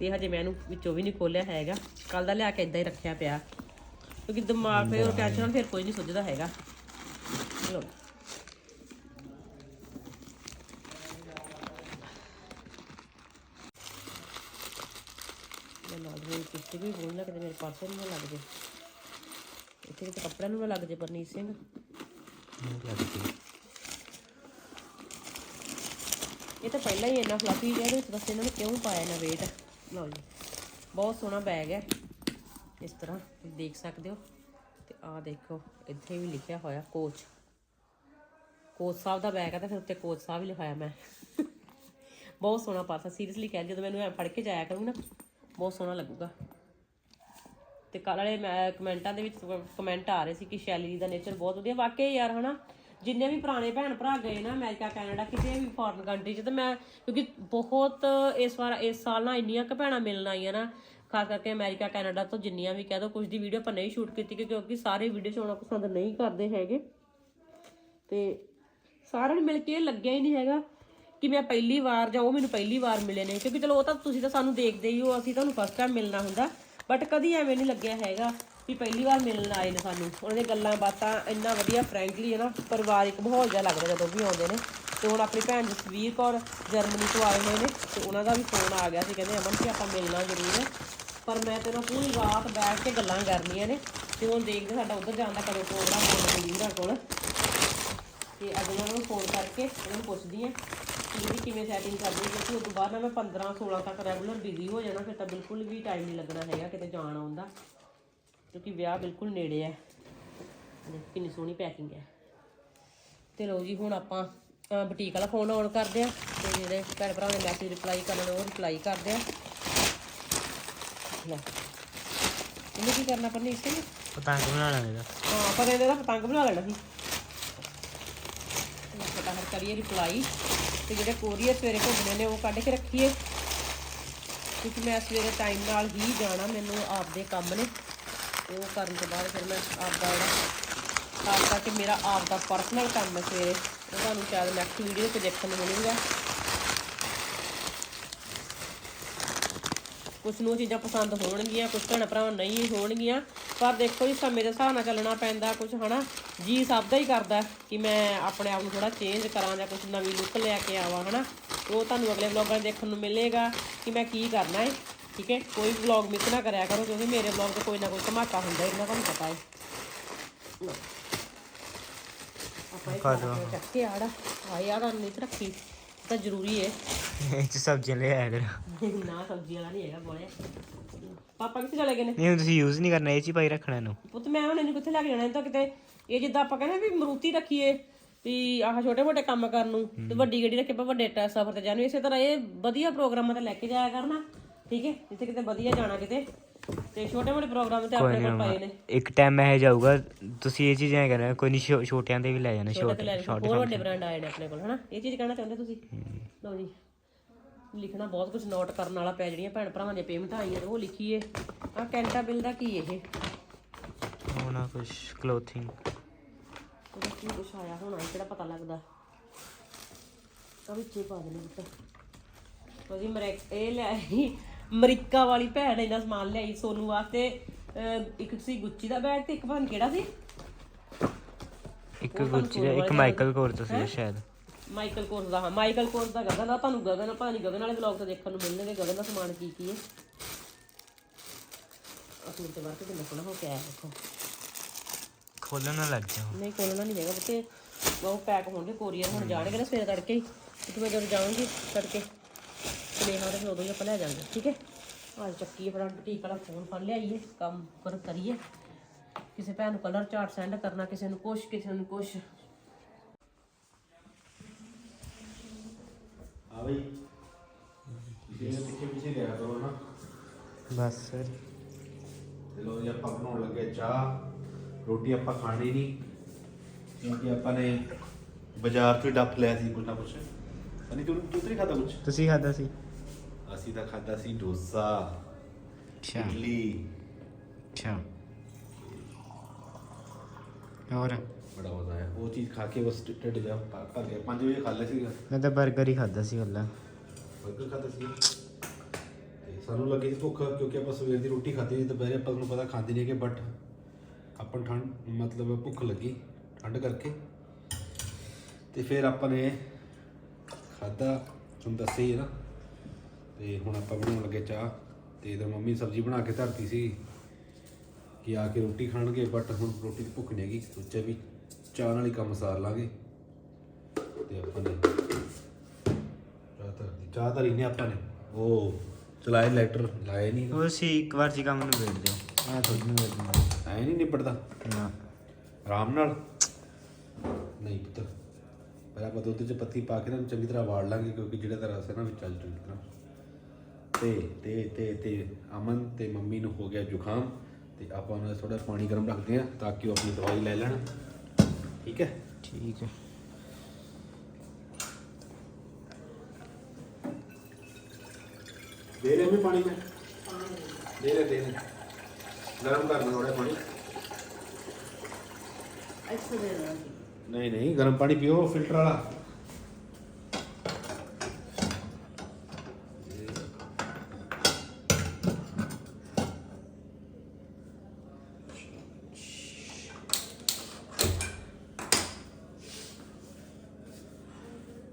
ਤੇ ਹਜੇ ਮੈਂ ਇਹਨੂੰ ਵਿੱਚੋਂ ਵੀ ਨਹੀਂ ਖੋਲਿਆ ਹੈਗਾ। ਕੱਲ ਦਾ ਲਿਆ ਕੇ ਇਦਾਂ ਹੀ ਰੱਖਿਆ ਪਿਆ। ਕਿਉਂਕਿ ਦਿਮਾਗ ਫਿਰ ਟੈਨਸ਼ਨ ਫਿਰ ਕੋਈ ਨਹੀਂ ਸੁੱਝਦਾ ਹੈਗਾ। ਲਓ ਮੈਂ ਨਾਲ ਦੀ ਕਿਸ਼ਤੀ ਵੀ ਬੋਲ ਲੱਗਦੇ ਮੇਰੇ ਪਾਸੇ ਨੂੰ ਨਾ ਲੱਗ ਜੇ। ਇੱਥੇ ਕਿਤੇ ਕੱਪੜਿਆਂ ਨੂੰ ਨਾ ਲੱਗ ਜੇ ਪਰਨੀਤ ਸਿੰਘ। ਇਹ ਤਾਂ ਪਹਿਲਾਂ ਹੀ ਇੰਨਾ ਫਲਫੀ ਜਿਹਾ ਇਹਦੇ ਵਿੱਚ ਦੱਸ ਇਹਨਾਂ ਨੇ ਕਿਉਂ ਪਾਇਆ ਇਹਨਾਂ weight? ਲਓ ਜੀ ਬਹੁਤ ਸੋਹਣਾ ਬੈਗ ਹੈ। ਇਸ ਤਰ੍ਹਾਂ ਤੁਸੀਂ ਦੇਖ ਸਕਦੇ ਹੋ। ਤੇ ਆਹ ਦੇਖੋ ਇੱਥੇ ਵੀ ਲਿਖਿਆ ਹੋਇਆ ਕੋਚ। ਕੋਚ ਸਾਹਿਬ ਦਾ ਬੈਗ ਹੈ ਤਾਂ ਫਿਰ ਉੱਤੇ ਕੋਚ ਸਾਹਿਬ ਲਿਖਾਇਆ ਮੈਂ। ਬਹੁਤ ਸੋਹਣਾ ਪਰਸ ਸੀਰੀਅਸਲੀ ਕਹਿ ਜਦੋਂ ਮੈਨੂੰ ਐ ਫੜ ਕੇ ਜਾਇਆ ਕਰੂੰ ਨਾ ਬਹੁਤ ਸੋਹਣਾ ਲੱਗੂਗਾ। ਤੇ ਕੱਲ ਵਾਲੇ ਮੈਂ ਕਮੈਂਟਾਂ ਦੇ ਵਿੱਚ ਕਮੈਂਟ ਆ ਰਹੇ ਸੀ ਕਿ ਸ਼ੈਲੀ ਦਾ ਨੇਚਰ ਬਹੁਤ ਵਧੀਆ। ਵਾਕਈ ਯਾਰ ਹਨਾ, ਜਿੰਨੇ ਵੀ ਪੁਰਾਣੇ ਭੈਣ ਭਰਾ ਗਏ ਨਾ ਅਮਰੀਕਾ, ਕੈਨੇਡਾ, ਕਿਤੇ ਵੀ ਫੋਰਨ ਕੰਟਰੀ 'ਚ, ਤੇ ਮੈਂ ਕਿਉਂਕਿ ਬਹੁਤ ਇਸ ਵਾਰ, ਇਸ ਸਾਲ ਨਾ ਇੰਨੀਆਂ ਕੁ ਭੈਣਾਂ ਮਿਲਣ ਆਈਆਂ ਨਾ, ਖਾਸ ਕਰਕੇ ਅਮਰੀਕਾ, ਕੈਨੇਡਾ ਤੋਂ ਜਿੰਨੀਆਂ ਵੀ ਕਹਿ ਦੋ ਕੁਝ ਦੀ ਵੀਡੀਓ ਆਪਾਂ ਨਹੀਂ ਸ਼ੂਟ ਕੀਤੀ ਕਿਉਂਕਿ ਸਾਰੇ ਵੀਡੀਓ 'ਚ ਪਸੰਦ ਨਹੀਂ ਕਰਦੇ ਹੈਗੇ। ਤੇ ਸਾਰਿਆਂ ਨੂੰ ਮਿਲ ਕੇ ਲੱਗਿਆ ਹੀ ਨਹੀਂ ਹੈਗਾ। ਕਿ ਮੈਂ ਪਹਿਲੀ ਵਾਰ ਜਾਂ ਉਹ ਮੈਨੂੰ ਪਹਿਲੀ ਵਾਰ ਮਿਲੇ ਨੇ, ਕਿਉਂਕਿ ਚਲੋ ਉਹ ਤਾਂ ਤੁਸੀਂ ਤਾਂ ਸਾਨੂੰ ਦੇਖਦੇ ਹੀ ਹੋ, ਅਸੀਂ ਤੁਹਾਨੂੰ ਫਸਟ ਟਾਈਮ ਮਿਲਣਾ ਹੁੰਦਾ ਬਟ ਕਦੀ ਐਵੇਂ ਨਹੀਂ ਲੱਗਿਆ ਹੈਗਾ ਵੀ ਪਹਿਲੀ ਵਾਰ ਮਿਲਣ ਆਏ ਨੇ ਸਾਨੂੰ। ਉਹਨਾਂ ਦੀਆਂ ਗੱਲਾਂ ਬਾਤਾਂ ਇੰਨਾ ਵਧੀਆ ਫਰੈਂਕਲੀ ਹੈ ਨਾ, ਪਰਿਵਾਰਿਕ ਮਾਹੌਲ ਜਿਹਾ ਲੱਗਦਾ ਜਦੋਂ ਵੀ ਆਉਂਦੇ ਨੇ। ਤੇ ਹੁਣ ਆਪਣੀ ਭੈਣ ਜਸਵੀਰ ਕੌਰ ਜਰਮਨੀ ਤੋਂ ਆਏ ਹੋਏ ਨੇ, ਤੇ ਉਹਨਾਂ ਦਾ ਵੀ ਫੋਨ ਆ ਗਿਆ ਸੀ, ਕਹਿੰਦੇ ਅਮਨ ਕਿ ਆਪਾਂ ਮਿਲਣਾ ਜ਼ਰੂਰ। ਹੈ ਪਰ ਮੈਂ ਤੇ ਨਾ ਪੂਰੀ ਰਾਤ ਬੈਠ ਕੇ ਗੱਲਾਂ ਕਰਨੀਆਂ ਨੇ, ਤੇ ਹੁਣ ਦੇਖਦੇ ਸਾਡਾ ਉੱਧਰ ਜਾਣ ਦਾ ਕਦੋਂ ਪ੍ਰੋਗਰਾਮ ਹੋਣਾ ਜਸਵੀਰ ਕੋਲ। ਤੇ ਅੱਜ ਉਹਨਾਂ ਨੂੰ ਫੋਨ ਕਰਕੇ ਉਹਨਾਂ ਨੂੰ ਪੁੱਛਦੀ ਹਾਂ। ਇਹਦੀ ਕਿਵੇਂ ਸੈਟਿੰਗ ਕਰਦੀ ਕਿਉਂਕਿ ਉਸ ਤੋਂ ਬਾਅਦ ਨਾ ਮੈਂ 15 16 ਤੱਕ ਰੈਗੂਲਰ ਬਿਜ਼ੀ ਹੋ ਜਾਣਾ ਫਿਰ ਤਾਂ ਬਿਲਕੁਲ ਵੀ ਟਾਈਮ ਨਹੀਂ ਲੱਗਣਾ ਹੈਗਾ ਕਿਤੇ ਜਾਣ ਆਉਣ ਦਾ। ਕਿਉਂਕਿ ਵਿਆਹ ਬਿਲਕੁਲ ਨੇੜੇ ਹੈ ਕਿੰਨੀ ਸੋਹਣੀ ਪੈਕਿੰਗ ਹੈ ਤੇ ਲਓ ਜੀ ਹੁਣ ਆਪਾਂ ਬੁਟੀਕ ਵਾਲਾ ਫੋਨ ਆਨ ਕਰਦੇ ਆ ਤੇ ਜਿਹੜੇ ਭੈਣ ਭਰਾ ਨੇ ਮੈਸੇਜ ਰਿਪਲਾਈ ਕਰਨ ਉਹ ਰਿਪਲਾਈ ਕਰਦੇ ਆ। ਲੈ ਇਹਨੇ ਕੀ ਕਰਨਾ ਪਰਨੀਤ ਸਿੰਘ? ਪਤੰਗ ਬਣਾਉਣਾ ਇਹਦਾ ਹਾਂ ਪਰ ਇਹਦੇ ਦਾ ਪਤੰਗ ਬਣਾ ਲੈਣਾ ਸੀ। ਫਟਾਫਟ ਕਰੀਏ ਰਿਪਲਾਈ ਤੇ ਜਿਹੜੇ ਕੋਰੀਅਰ ਸਵੇਰੇ ਭੇਜਣੇ ਨੇ ਉਹ ਕੱਢ ਕੇ ਰੱਖੀਏ। ਕਿਉਂਕਿ ਮੈਂ ਸਵੇਰੇ ਟਾਈਮ ਨਾਲ ਹੀ ਜਾਣਾ, ਮੈਨੂੰ ਆਪਦੇ ਕੰਮ ਨੇ। ਉਹ ਕਰਨ ਤੋਂ ਬਾਅਦ ਫਿਰ ਮੈਂ ਆਪਦਾ ਜਿਹੜਾ, ਖਾਸ ਕਰਕੇ ਮੇਰਾ ਆਪਦਾ ਪਰਸਨਲ ਕੰਮ ਹੈ ਸਵੇਰੇ। ਉਹ ਤੁਹਾਨੂੰ ਸ਼ਾਇਦ ਨੈਕਸਟ ਵੀਡੀਓ 'ਚ ਦੇਖਣ ਨੂੰ ਮਿਲੇਗਾ। ਕੁਛ ਨੂੰ ਚੀਜ਼ਾਂ ਪਸੰਦ ਹੋਣਗੀਆਂ ਕੁਛ ਭੈਣਾਂ ਭਰਾਵਾਂ ਨੂੰ ਨਹੀਂ ਹੋਣਗੀਆਂ। ਪਰ ਦੇਖੋ ਜੀ ਸਮੇਂ ਦੇ ਹਿਸਾਬ ਨਾਲ ਚੱਲਣਾ ਪੈਂਦਾ ਕੁਛ ਹਨਾ? ਜੀ ਸਭ ਦਾ ਹੀ ਕਰਦਾ ਕਿ ਮੈਂ ਆਪਣੇ ਆਪ ਨੂੰ ਥੋੜਾ ਚੇਂਜ ਕਰਾਂ ਜਾਂ ਕੁਛ ਨਵੀਂ ਲੁੱਕ ਲੈ ਕੇ ਆਵਾਂ ਹਨਾ? ਉਹ ਤੁਹਾਨੂੰ ਅਗਲੇ ਵਲੌਗਾਂ ਦੇਖਣ ਨੂੰ ਮਿਲੇਗਾ ਕਿ ਮੈਂ ਕੀ ਕਰਨਾ ਹੈ ਠੀਕ ਹੈ ਕੋਈ ਵਲੌਗ ਮਿਸ ਨਾ ਕਰਿਆ ਕਰੋ ਕਿਉਂਕਿ ਮੇਰੇ ਵਲੌਗ 'ਚ ਕੋਈ ਨਾ ਕੋਈ ਧਮਾਕਾ ਹੁੰਦਾ ਇਹਨਾਂ ਤੁਹਾਨੂੰ ਪਤਾ ਹੈ। ਆਪਾਂ ਇਹ ਕੁਝ ਚੱਕ ਕੇ ਆੜਾ। ਆ ਯਾਰ ਨਹੀਂ ਰੱਖੀ ਤਾਂ ਜ਼ਰੂਰੀ ਹੈ ਇਹ ਚ ਸਬਜ਼ੀਆਂ ਲੈ ਆਇਆ ਕਰੋ। ਨਾ ਸਬਜ਼ੀ ਵਾਲਾ ਨਹੀਂ ਹੈਗਾ ਬੋਲੇ। ਪਾਪਾ ਕਿੱਥੇ ਚਲੇ ਗਏ ਨੇ? ਨਹੀਂ ਹੁਣ ਤੁਸੀਂ ਯੂਜ਼ ਨਹੀਂ ਕਰਨਾ ਇਹ ਚ ਹੀ ਪਾਈ ਰੱਖਣਾ ਇਹਨੂੰ। ਪੁੱਤ ਮੈਂ ਹੁਣ ਇਹਨੂੰ ਕਿੱਥੇ ਲੈ ਕੇ ਜਾਣਾ? ਇਹ ਤਾਂ ਕਿਤੇ ਇਹ ਜਿੱਦਾਂ ਆਪਾਂ ਕਹਿੰਦੇ ਵੀ ਮਰੂਤੀ ਰੱਖੀਏ ਵੀ ਆਹ ਛੋਟੇ ਮੋਟੇ ਕੰਮ ਕਰਨ ਨੂੰ ਤੇ ਵੱਡੀ ਗੱਡੀ ਰੱਖੇ ਆਪਾਂ ਵੱਡੇ ਟੈ ਸਫ਼ਰ ਤੇ ਜਾਣ ਨੂੰ। ਇਸੇ ਤਰ੍ਹਾਂ ਇਹ ਵਧੀਆ ਪ੍ਰੋਗਰਾਮਾਂ ਤੇ ਲੈ ਕੇ ਜਾਇਆ ਕਰਨਾ ਠੀਕ ਹੈ? ਜਿੱਥੇ ਕਿਤੇ ਵਧੀਆ ਜਾਣਾ ਕਿਤੇ। ਤੇ ਛੋਟੇ ਮੋਟੇ ਪ੍ਰੋਗਰਾਮ ਤੇ ਆਪਣੇ ਕੋਲ ਪਏ ਨੇ। ਇੱਕ ਟਾਈਮ ਇਹ ਜਾਊਗਾ ਤੁਸੀਂ ਇਹ ਚੀਜ਼ਾਂ ਕਰਨਾ ਕੋਈ ਨਹੀਂ ਛੋ- ਛੋਟਿਆਂ ਦੇ ਵੀ ਲੈ ਜਾਣਾ ਛੋਟੇ ਛੋਟੇ। ਹੋਰ ਵੱਡੇ ਬ੍ਰਾਂਡ ਆਏ ਨੇ ਆਪਣੇ ਕੋਲ ਹਨਾ? ਇਹ ਚੀਜ਼ ਕਹਿਣਾ ਚਾਹੁੰਦੇ ਤੁਸੀਂ? ਲਓ ਜੀ। ਲਿਖਣਾ ਬਹੁਤ ਕੁਝ ਨੋਟ ਕਰਨ ਵਾਲਾ ਪਿਆ ਜਿਹੜੀਆਂ ਭੈਣ ਭਰਾਵਾਂ ਦੀਆਂ ਪੇਮੈਂਟ ਆਈਆਂ ਉਹ ਲਿਖੀਏ। ਆ ਕੈਂਟਾ ਬਿੱਲ ਦਾ ਕੀ ਇਹ? ਹੋਣਾ ਕੁਝ ਕਲੋਥਿੰਗ ਉਹਦਾ ਕੀ ਕੁਛ ਆਇਆ ਹੋਣਾ ਇਹ ਕਿਹੜਾ ਪਤਾ ਲੱਗਦਾ? ਤਾਂ ਵਿੱਚੇ ਪਾ ਦੇਣੇ ਪੁੱਤ। ਉਹਦੀ ਮਰੇ ਇਹ ਲੈ ਆਈ ਅਮਰੀਕਾ ਵਾਲੀ ਭੈਣ ਇਹਦਾ ਸਮਾਨ ਲਿਆਈ ਸੋਨੂ ਵਾਸਤੇ। ਇੱਕ ਸੀ ਗੁੱਚੀ ਦਾ ਬੈਗ ਤੇ ਇੱਕ ਭਾਂ ਕਿਹੜਾ ਸੀ? ਇੱਕ ਗੁੱਚੀ ਦਾ ਇੱਕ ਮਾਈਕਲ ਕੋਰਸ ਸੀ ਸ਼ਾਇਦ। ਮਾਈਕਲ ਕੋਰਸ ਦਾ ਹਾਂ ਮਾਈਕਲ ਕੋਰਸ ਦਾ ਗਗਨ ਦਾ ਤੁਹਾਨੂੰ ਗਗਨ ਪਤਾ ਨਹੀਂ ਗਗਨ ਵਾਲੇ ਵਲੌਗ ਤੇ ਦੇਖਣ ਨੂੰ ਮਿਲਣਗੇ ਗਗਨ ਦਾ ਸਮਾਨ ਕੀ ਕੀ ਹੈ। ਅਸੂਰ ਤੇ ਵਰਕ ਕਿੰਨਾ ਸੋਹਣਾ ਹੋ ਕੇ ਆਇਆ ਦੇਖੋ। ਖੋਲਣ ਲੱਗ ਜਾ ਨਹੀਂ ਕੋਲਣਾ ਨਹੀਂ ਹੈਗਾ ਬੱਤੇ ਉਹ ਪੈਕ ਹੋਣਗੇ ਕੋਰੀਅਰ ਹੁਣ ਜਾਣਗੇ ਨਾ ਸਵੇਰੇ ਤੜਕੇ ਹੀ। ਤੇ ਮੈਂ ਜਦੋਂ ਜਾਊਂਗੀ ਤੜਕੇ ਸੁਨੇਹਾ ਤੇ ਫਿਰ ਉਦੋਂ ਹੀ ਆਪਾਂ ਲੈ ਜਾਵਾਂਗੇ ਠੀਕ ਹੈ? ਆਹ ਚੱਕੀ ਆਪਣਾ ਬੁਟੀਕ ਵਾਲਾ ਫੋਨ ਫੜ ਲਿਆਈਏ ਕੰਮ ਕਰ ਕਰੀਏ। ਕਿਸੇ ਭੈਣ ਨੂੰ ਕਲਰ ਚਾਰਟ ਸੈਂਡ ਕਰਨਾ ਕਿਸੇ ਨੂੰ ਕੁਛ ਕਿਸੇ ਨੂੰ ਕੁਛ। ਆ ਬਈ ਕਿਸੇ ਨੇ ਪਿੱਛੇ ਪਿੱਛੇ ਲਿਆ ਕਰੋ ਨਾ। ਬਸ ਸਰ ਲੋ ਜੀ ਆਪਾਂ ਬਣਾਉਣ ਲੱਗੇ ਚਾਹ। ਰੋਟੀ ਆਪਾਂ ਖਾਣੀ ਨਹੀਂ ਕਿਉਂਕਿ ਆਪਾਂ ਨੇ ਬਾਜ਼ਾਰ ਤੋਂ ਡੱਫ ਲਿਆ ਸੀ ਕੁਛ। ਨਾ ਕੁਛ ਅਨੀ ਤੂੰ ਤੂੰ ਤਾਂ ਨਹੀਂ ਖਾਦਾ ਕੁਛ? ਤੁਸੀਂ ਖਾਦਾ ਸੀ? ਅਸੀਂ ਤਾਂ ਖਾਦਾ ਸੀ ਡੋਸਾ ਅੱਛਾ। ਇਡਲੀ। ਅੱਛਾ। ਹੋਰ? ਬੜਾ ਮਜ਼ਾ ਆਇਆ। ਉਹ ਚੀਜ਼ ਖਾ ਕੇ ਬਸ ਢਿੱਡ ਜਾ ਭਰ ਗਿਆ। 5 ਵਜੇ ਖਾ ਲਿਆ ਸੀਗਾ। ਮੈਂ ਤਾਂ 버ਗਰ ਹੀ ਖਾਦਾ ਸੀ ਗੱਲਾਂ ਬਰਗਰ ਖਾਦਾ ਸੀ ਤੇ ਸਾਨੂੰ ਲੱਗੀ ਸੀ ਭੁੱਖ ਕਿਉਂਕਿ ਆਪਾਂ ਸਵੇਰ ਦੀ ਰੋਟੀ ਖਾਧੀ ਸੀ। ਦੁਪਹਿਰੇ ਆਪਾਂ ਨੂੰ ਪਤਾ ਖਾਂਦੇ ਨਹੀਂ ਕਿ ਬਟ ਆਪਾਂ ਠੰਡ ਮਤਲਬ ਭੁੱਖ ਲੱਗੀ ਠੰਡ ਕਰਕੇ। ਤੇ ਫਿਰ ਆਪਾਂ ਨੇ ਖਾਦਾ ਤੁਹਾਨੂੰ ਦੱਸਿਆ ਹੀ ਹੈ ਨਾ। ਤੇ ਹੁਣ ਆਪਾਂ ਬਣਾਉਣ ਲੱਗੇ ਚਾਹ। ਤੇ ਇਧਰ ਮੰਮੀ ਸਬਜ਼ੀ ਬਣਾ ਕੇ ਧਰਤੀ ਸੀ ਕਿ ਆ ਕੇ ਰੋਟੀ ਖਾਣਗੇ ਬਟ ਹੁਣ ਰੋਟੀ ਦੀ ਭੁੱਖ ਨਹੀਂ ਹੈਗੀ ਸੋਚਿਆ ਵੀ ਚਾਹ ਨਾਲ ਹੀ ਕੰਮ ਸਾਰ ਲਾਂਗੇ। ਤੇ ਆਪਾਂ ਨੇ ਚਾਹ ਧਰੀ ਨੇ ਆਪਾਂ ਨੇ। ਉਹ ਚਲਾਏ ਲੈਟਰ ਲਾਏ ਨਹੀਂ ਉਹ ਸੀ ਇੱਕ ਵਾਰ ਚ ਕੰਮ ਨੂੰ ਵੇੜ ਦਿਓ। ਆ ਥੋੜੀ ਨੂੰ ਵੇੜ ਦਿੰਦਾ। ਐ ਨਹੀਂ ਨਿਪਟਦਾ ਨਾ। ਆਰਾਮ ਨਾਲ? ਨਹੀਂ ਪੁੱਤ। ਪਹਿਲਾਂ ਆਪਾਂ ਦੁੱਧ 'ਚ ਪੱਤੀ ਪਾ ਕੇ ਨਾ ਚੰਗੀ ਤਰ੍ਹਾਂ ਵਾੜ ਲਾਂਗੇ ਕਿਉਂਕਿ ਜਿਹੜਾ ਦਾ ਰਸ ਹੈ ਨਾ ਵਿੱਚ ਚੱਲ ਚੰਗੀ ਤਰ੍ਹਾਂ ਤੇ ਤੇ ਤੇ ਤੇ ਅਮਨ ਤੇ ਮੰਮੀ ਨੂੰ ਹੋ ਗਿਆ ਜ਼ੁਕਾਮ। ਤੇ ਆਪਾਂ ਉਹਨਾਂ ਥੋੜਾ ਪਾਣੀ ਗਰਮ ਰੱਖਦੇ ਆ ਤਾਂ ਕਿ ਉਹ ਆਪਣੀ ਦਵਾਈ ਲੈ ਲੈਣ। ਠੀਕ ਹੈ? ਠੀਕ ਹੈ। ਦੇ ਰਹੇ ਮੈਂ ਪਾਣੀ ਮੈਂ? ਦੇ ਰਹੇ ਦੇ ਰਹੇ। ਗਰਮ ਕਰਨਾ ਥੋੜਾ ਪਾਣੀ। ਐਕਸਟਰਾ ਦੇ ਦੇਣਾ ਨਹੀਂ ਨਹੀਂ ਗਰਮ ਪਾਣੀ ਪੀਓ ਫਿਲਟਰ ਵਾਲਾ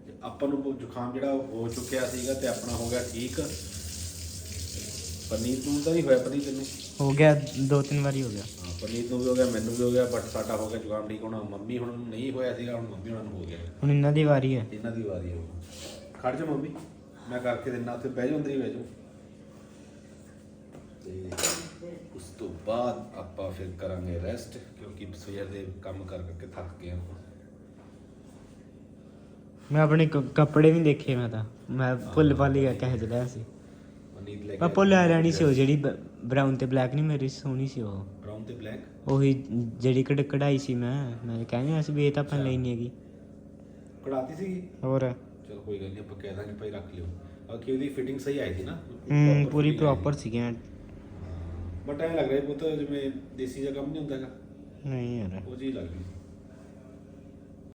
ਤੇ ਆਪਾਂ ਨੂੰ ਉਹ ਜ਼ੁਕਾਮ ਜਿਹੜਾ ਹੋ ਚੁੱਕਿਆ ਸੀਗਾ ਤੇ ਆਪਣਾ ਹੋ ਗਿਆ ਠੀਕ। ਪਨੀਰ ਨੂੰ ਤਾਂ ਨਹੀਂ ਹੋਇਆ ਪਨੀਰ ਤੈਨੂੰ? ਹੋ ਗਿਆ ਦੋ ਤਿੰਨ ਵਾਰੀ ਹੋ ਗਿਆ। ਹਾਂ ਪਨੀਰ ਨੂੰ ਵੀ ਹੋ ਗਿਆ ਮੈਨੂੰ ਵੀ ਹੋ ਗਿਆ ਬਟ ਸਾਡਾ ਹੋ ਗਿਆ ਜ਼ੁਕਾਮ ਠੀਕ ਹੋਣਾ ਮੰਮੀ ਹੁਣ ਨੂੰ ਨਹੀਂ ਹੋਇਆ ਸੀਗਾ ਹੁਣ ਮੰਮੀ ਉਹਨਾਂ ਨੂੰ ਹੋ ਗਿਆ। ਹੁਣ ਇਹਨਾਂ ਦੀ ਵਾਰੀ ਹੈ। ਇਹਨਾਂ ਦੀ ਵਾਰੀ ਹੈ। ਖੜ ਜਾ ਮੰਮੀ ਮੈਂ ਕਰਕੇ ਦਿੰਨਾ ਉੱਥੇ ਬਹਿ ਜਾ ਅੰਦਰ ਹੀ ਬਹਿ ਜਾ। ਤੇ ਉਸ ਤੋਂ ਬਾਅਦ ਆਪਾਂ ਫਿਰ ਕਰਾਂਗੇ ਰੈਸਟ ਕਿਉਂਕਿ ਸਵੇਰ ਦੇ ਕੰਮ ਕਰ ਕਰਕੇ ਥੱਕ ਗਏ ਆਪਾਂ ਮੈਂ ਆਪਣੇ ਕ- ਕੱਪੜੇ ਵੀ ਦੇਖੇ ਮੈਂ ਤਾਂ। ਮੈਂ ਭੁੱਲ ਭੱਲ ਗਿਆ ਕਹਿ ਜਲਿਆ ਸੀ। ਨੀਂਦ ਲੈ ਪਾਪਾ ਲੈ ਲੈਣੀ ਸੀ ਉਹ ਜਿਹੜੀ ਬਰਾਊਨ ਤੇ ਬਲੈਕ ਨਹੀਂ ਮੇਰੀ ਸੋਹਣੀ ਸੀ ਉਹ। ਬਰਾਊਨ ਤੇ ਬਲੈਕ ਉਹੀ ਜਿਹੜੀ ਕਢ ਕਢਾਈ ਸੀ ਮੈਂ। ਮੈਂ ਕਹਿੰਦਾ ਸੀ ਵੀ ਇਹ ਤਾਂ ਆਪਾਂ ਨਹੀਂ ਹੈਗੀ। ਕਢਾਤੀ ਸੀਗੀ? ਹੋਰ? ਚਲ ਕੋਈ ਗੱਲ ਨਹੀਂ ਆਪਾਂ ਕਹਿ ਦਾਂਗੇ ਭਾਈ ਰੱਖ ਲਿਓ। ਬਾਕੀ ਉਹਦੀ ਫਿਟਿੰਗ ਸਹੀ ਆਈ ਸੀ ਨਾ? ਹੂੰ ਪੂਰੀ ਪ੍ਰੋਪਰ ਸੀ ਗਿਆ ਬਟ ਐਂ ਲੱਗ ਰਿਹਾ ਪੁੱਤ ਜਿਵੇਂ ਦੇਸੀ ਜਿਹਾ ਕੰਮ ਨਹੀਂ ਹੁੰਦਾ ਹੈਗਾ। ਨਹੀਂ ਯਾਰ। ਉਹ ਚੀਜ਼ ਲੱਗ ਰਹੀ ਸੀ।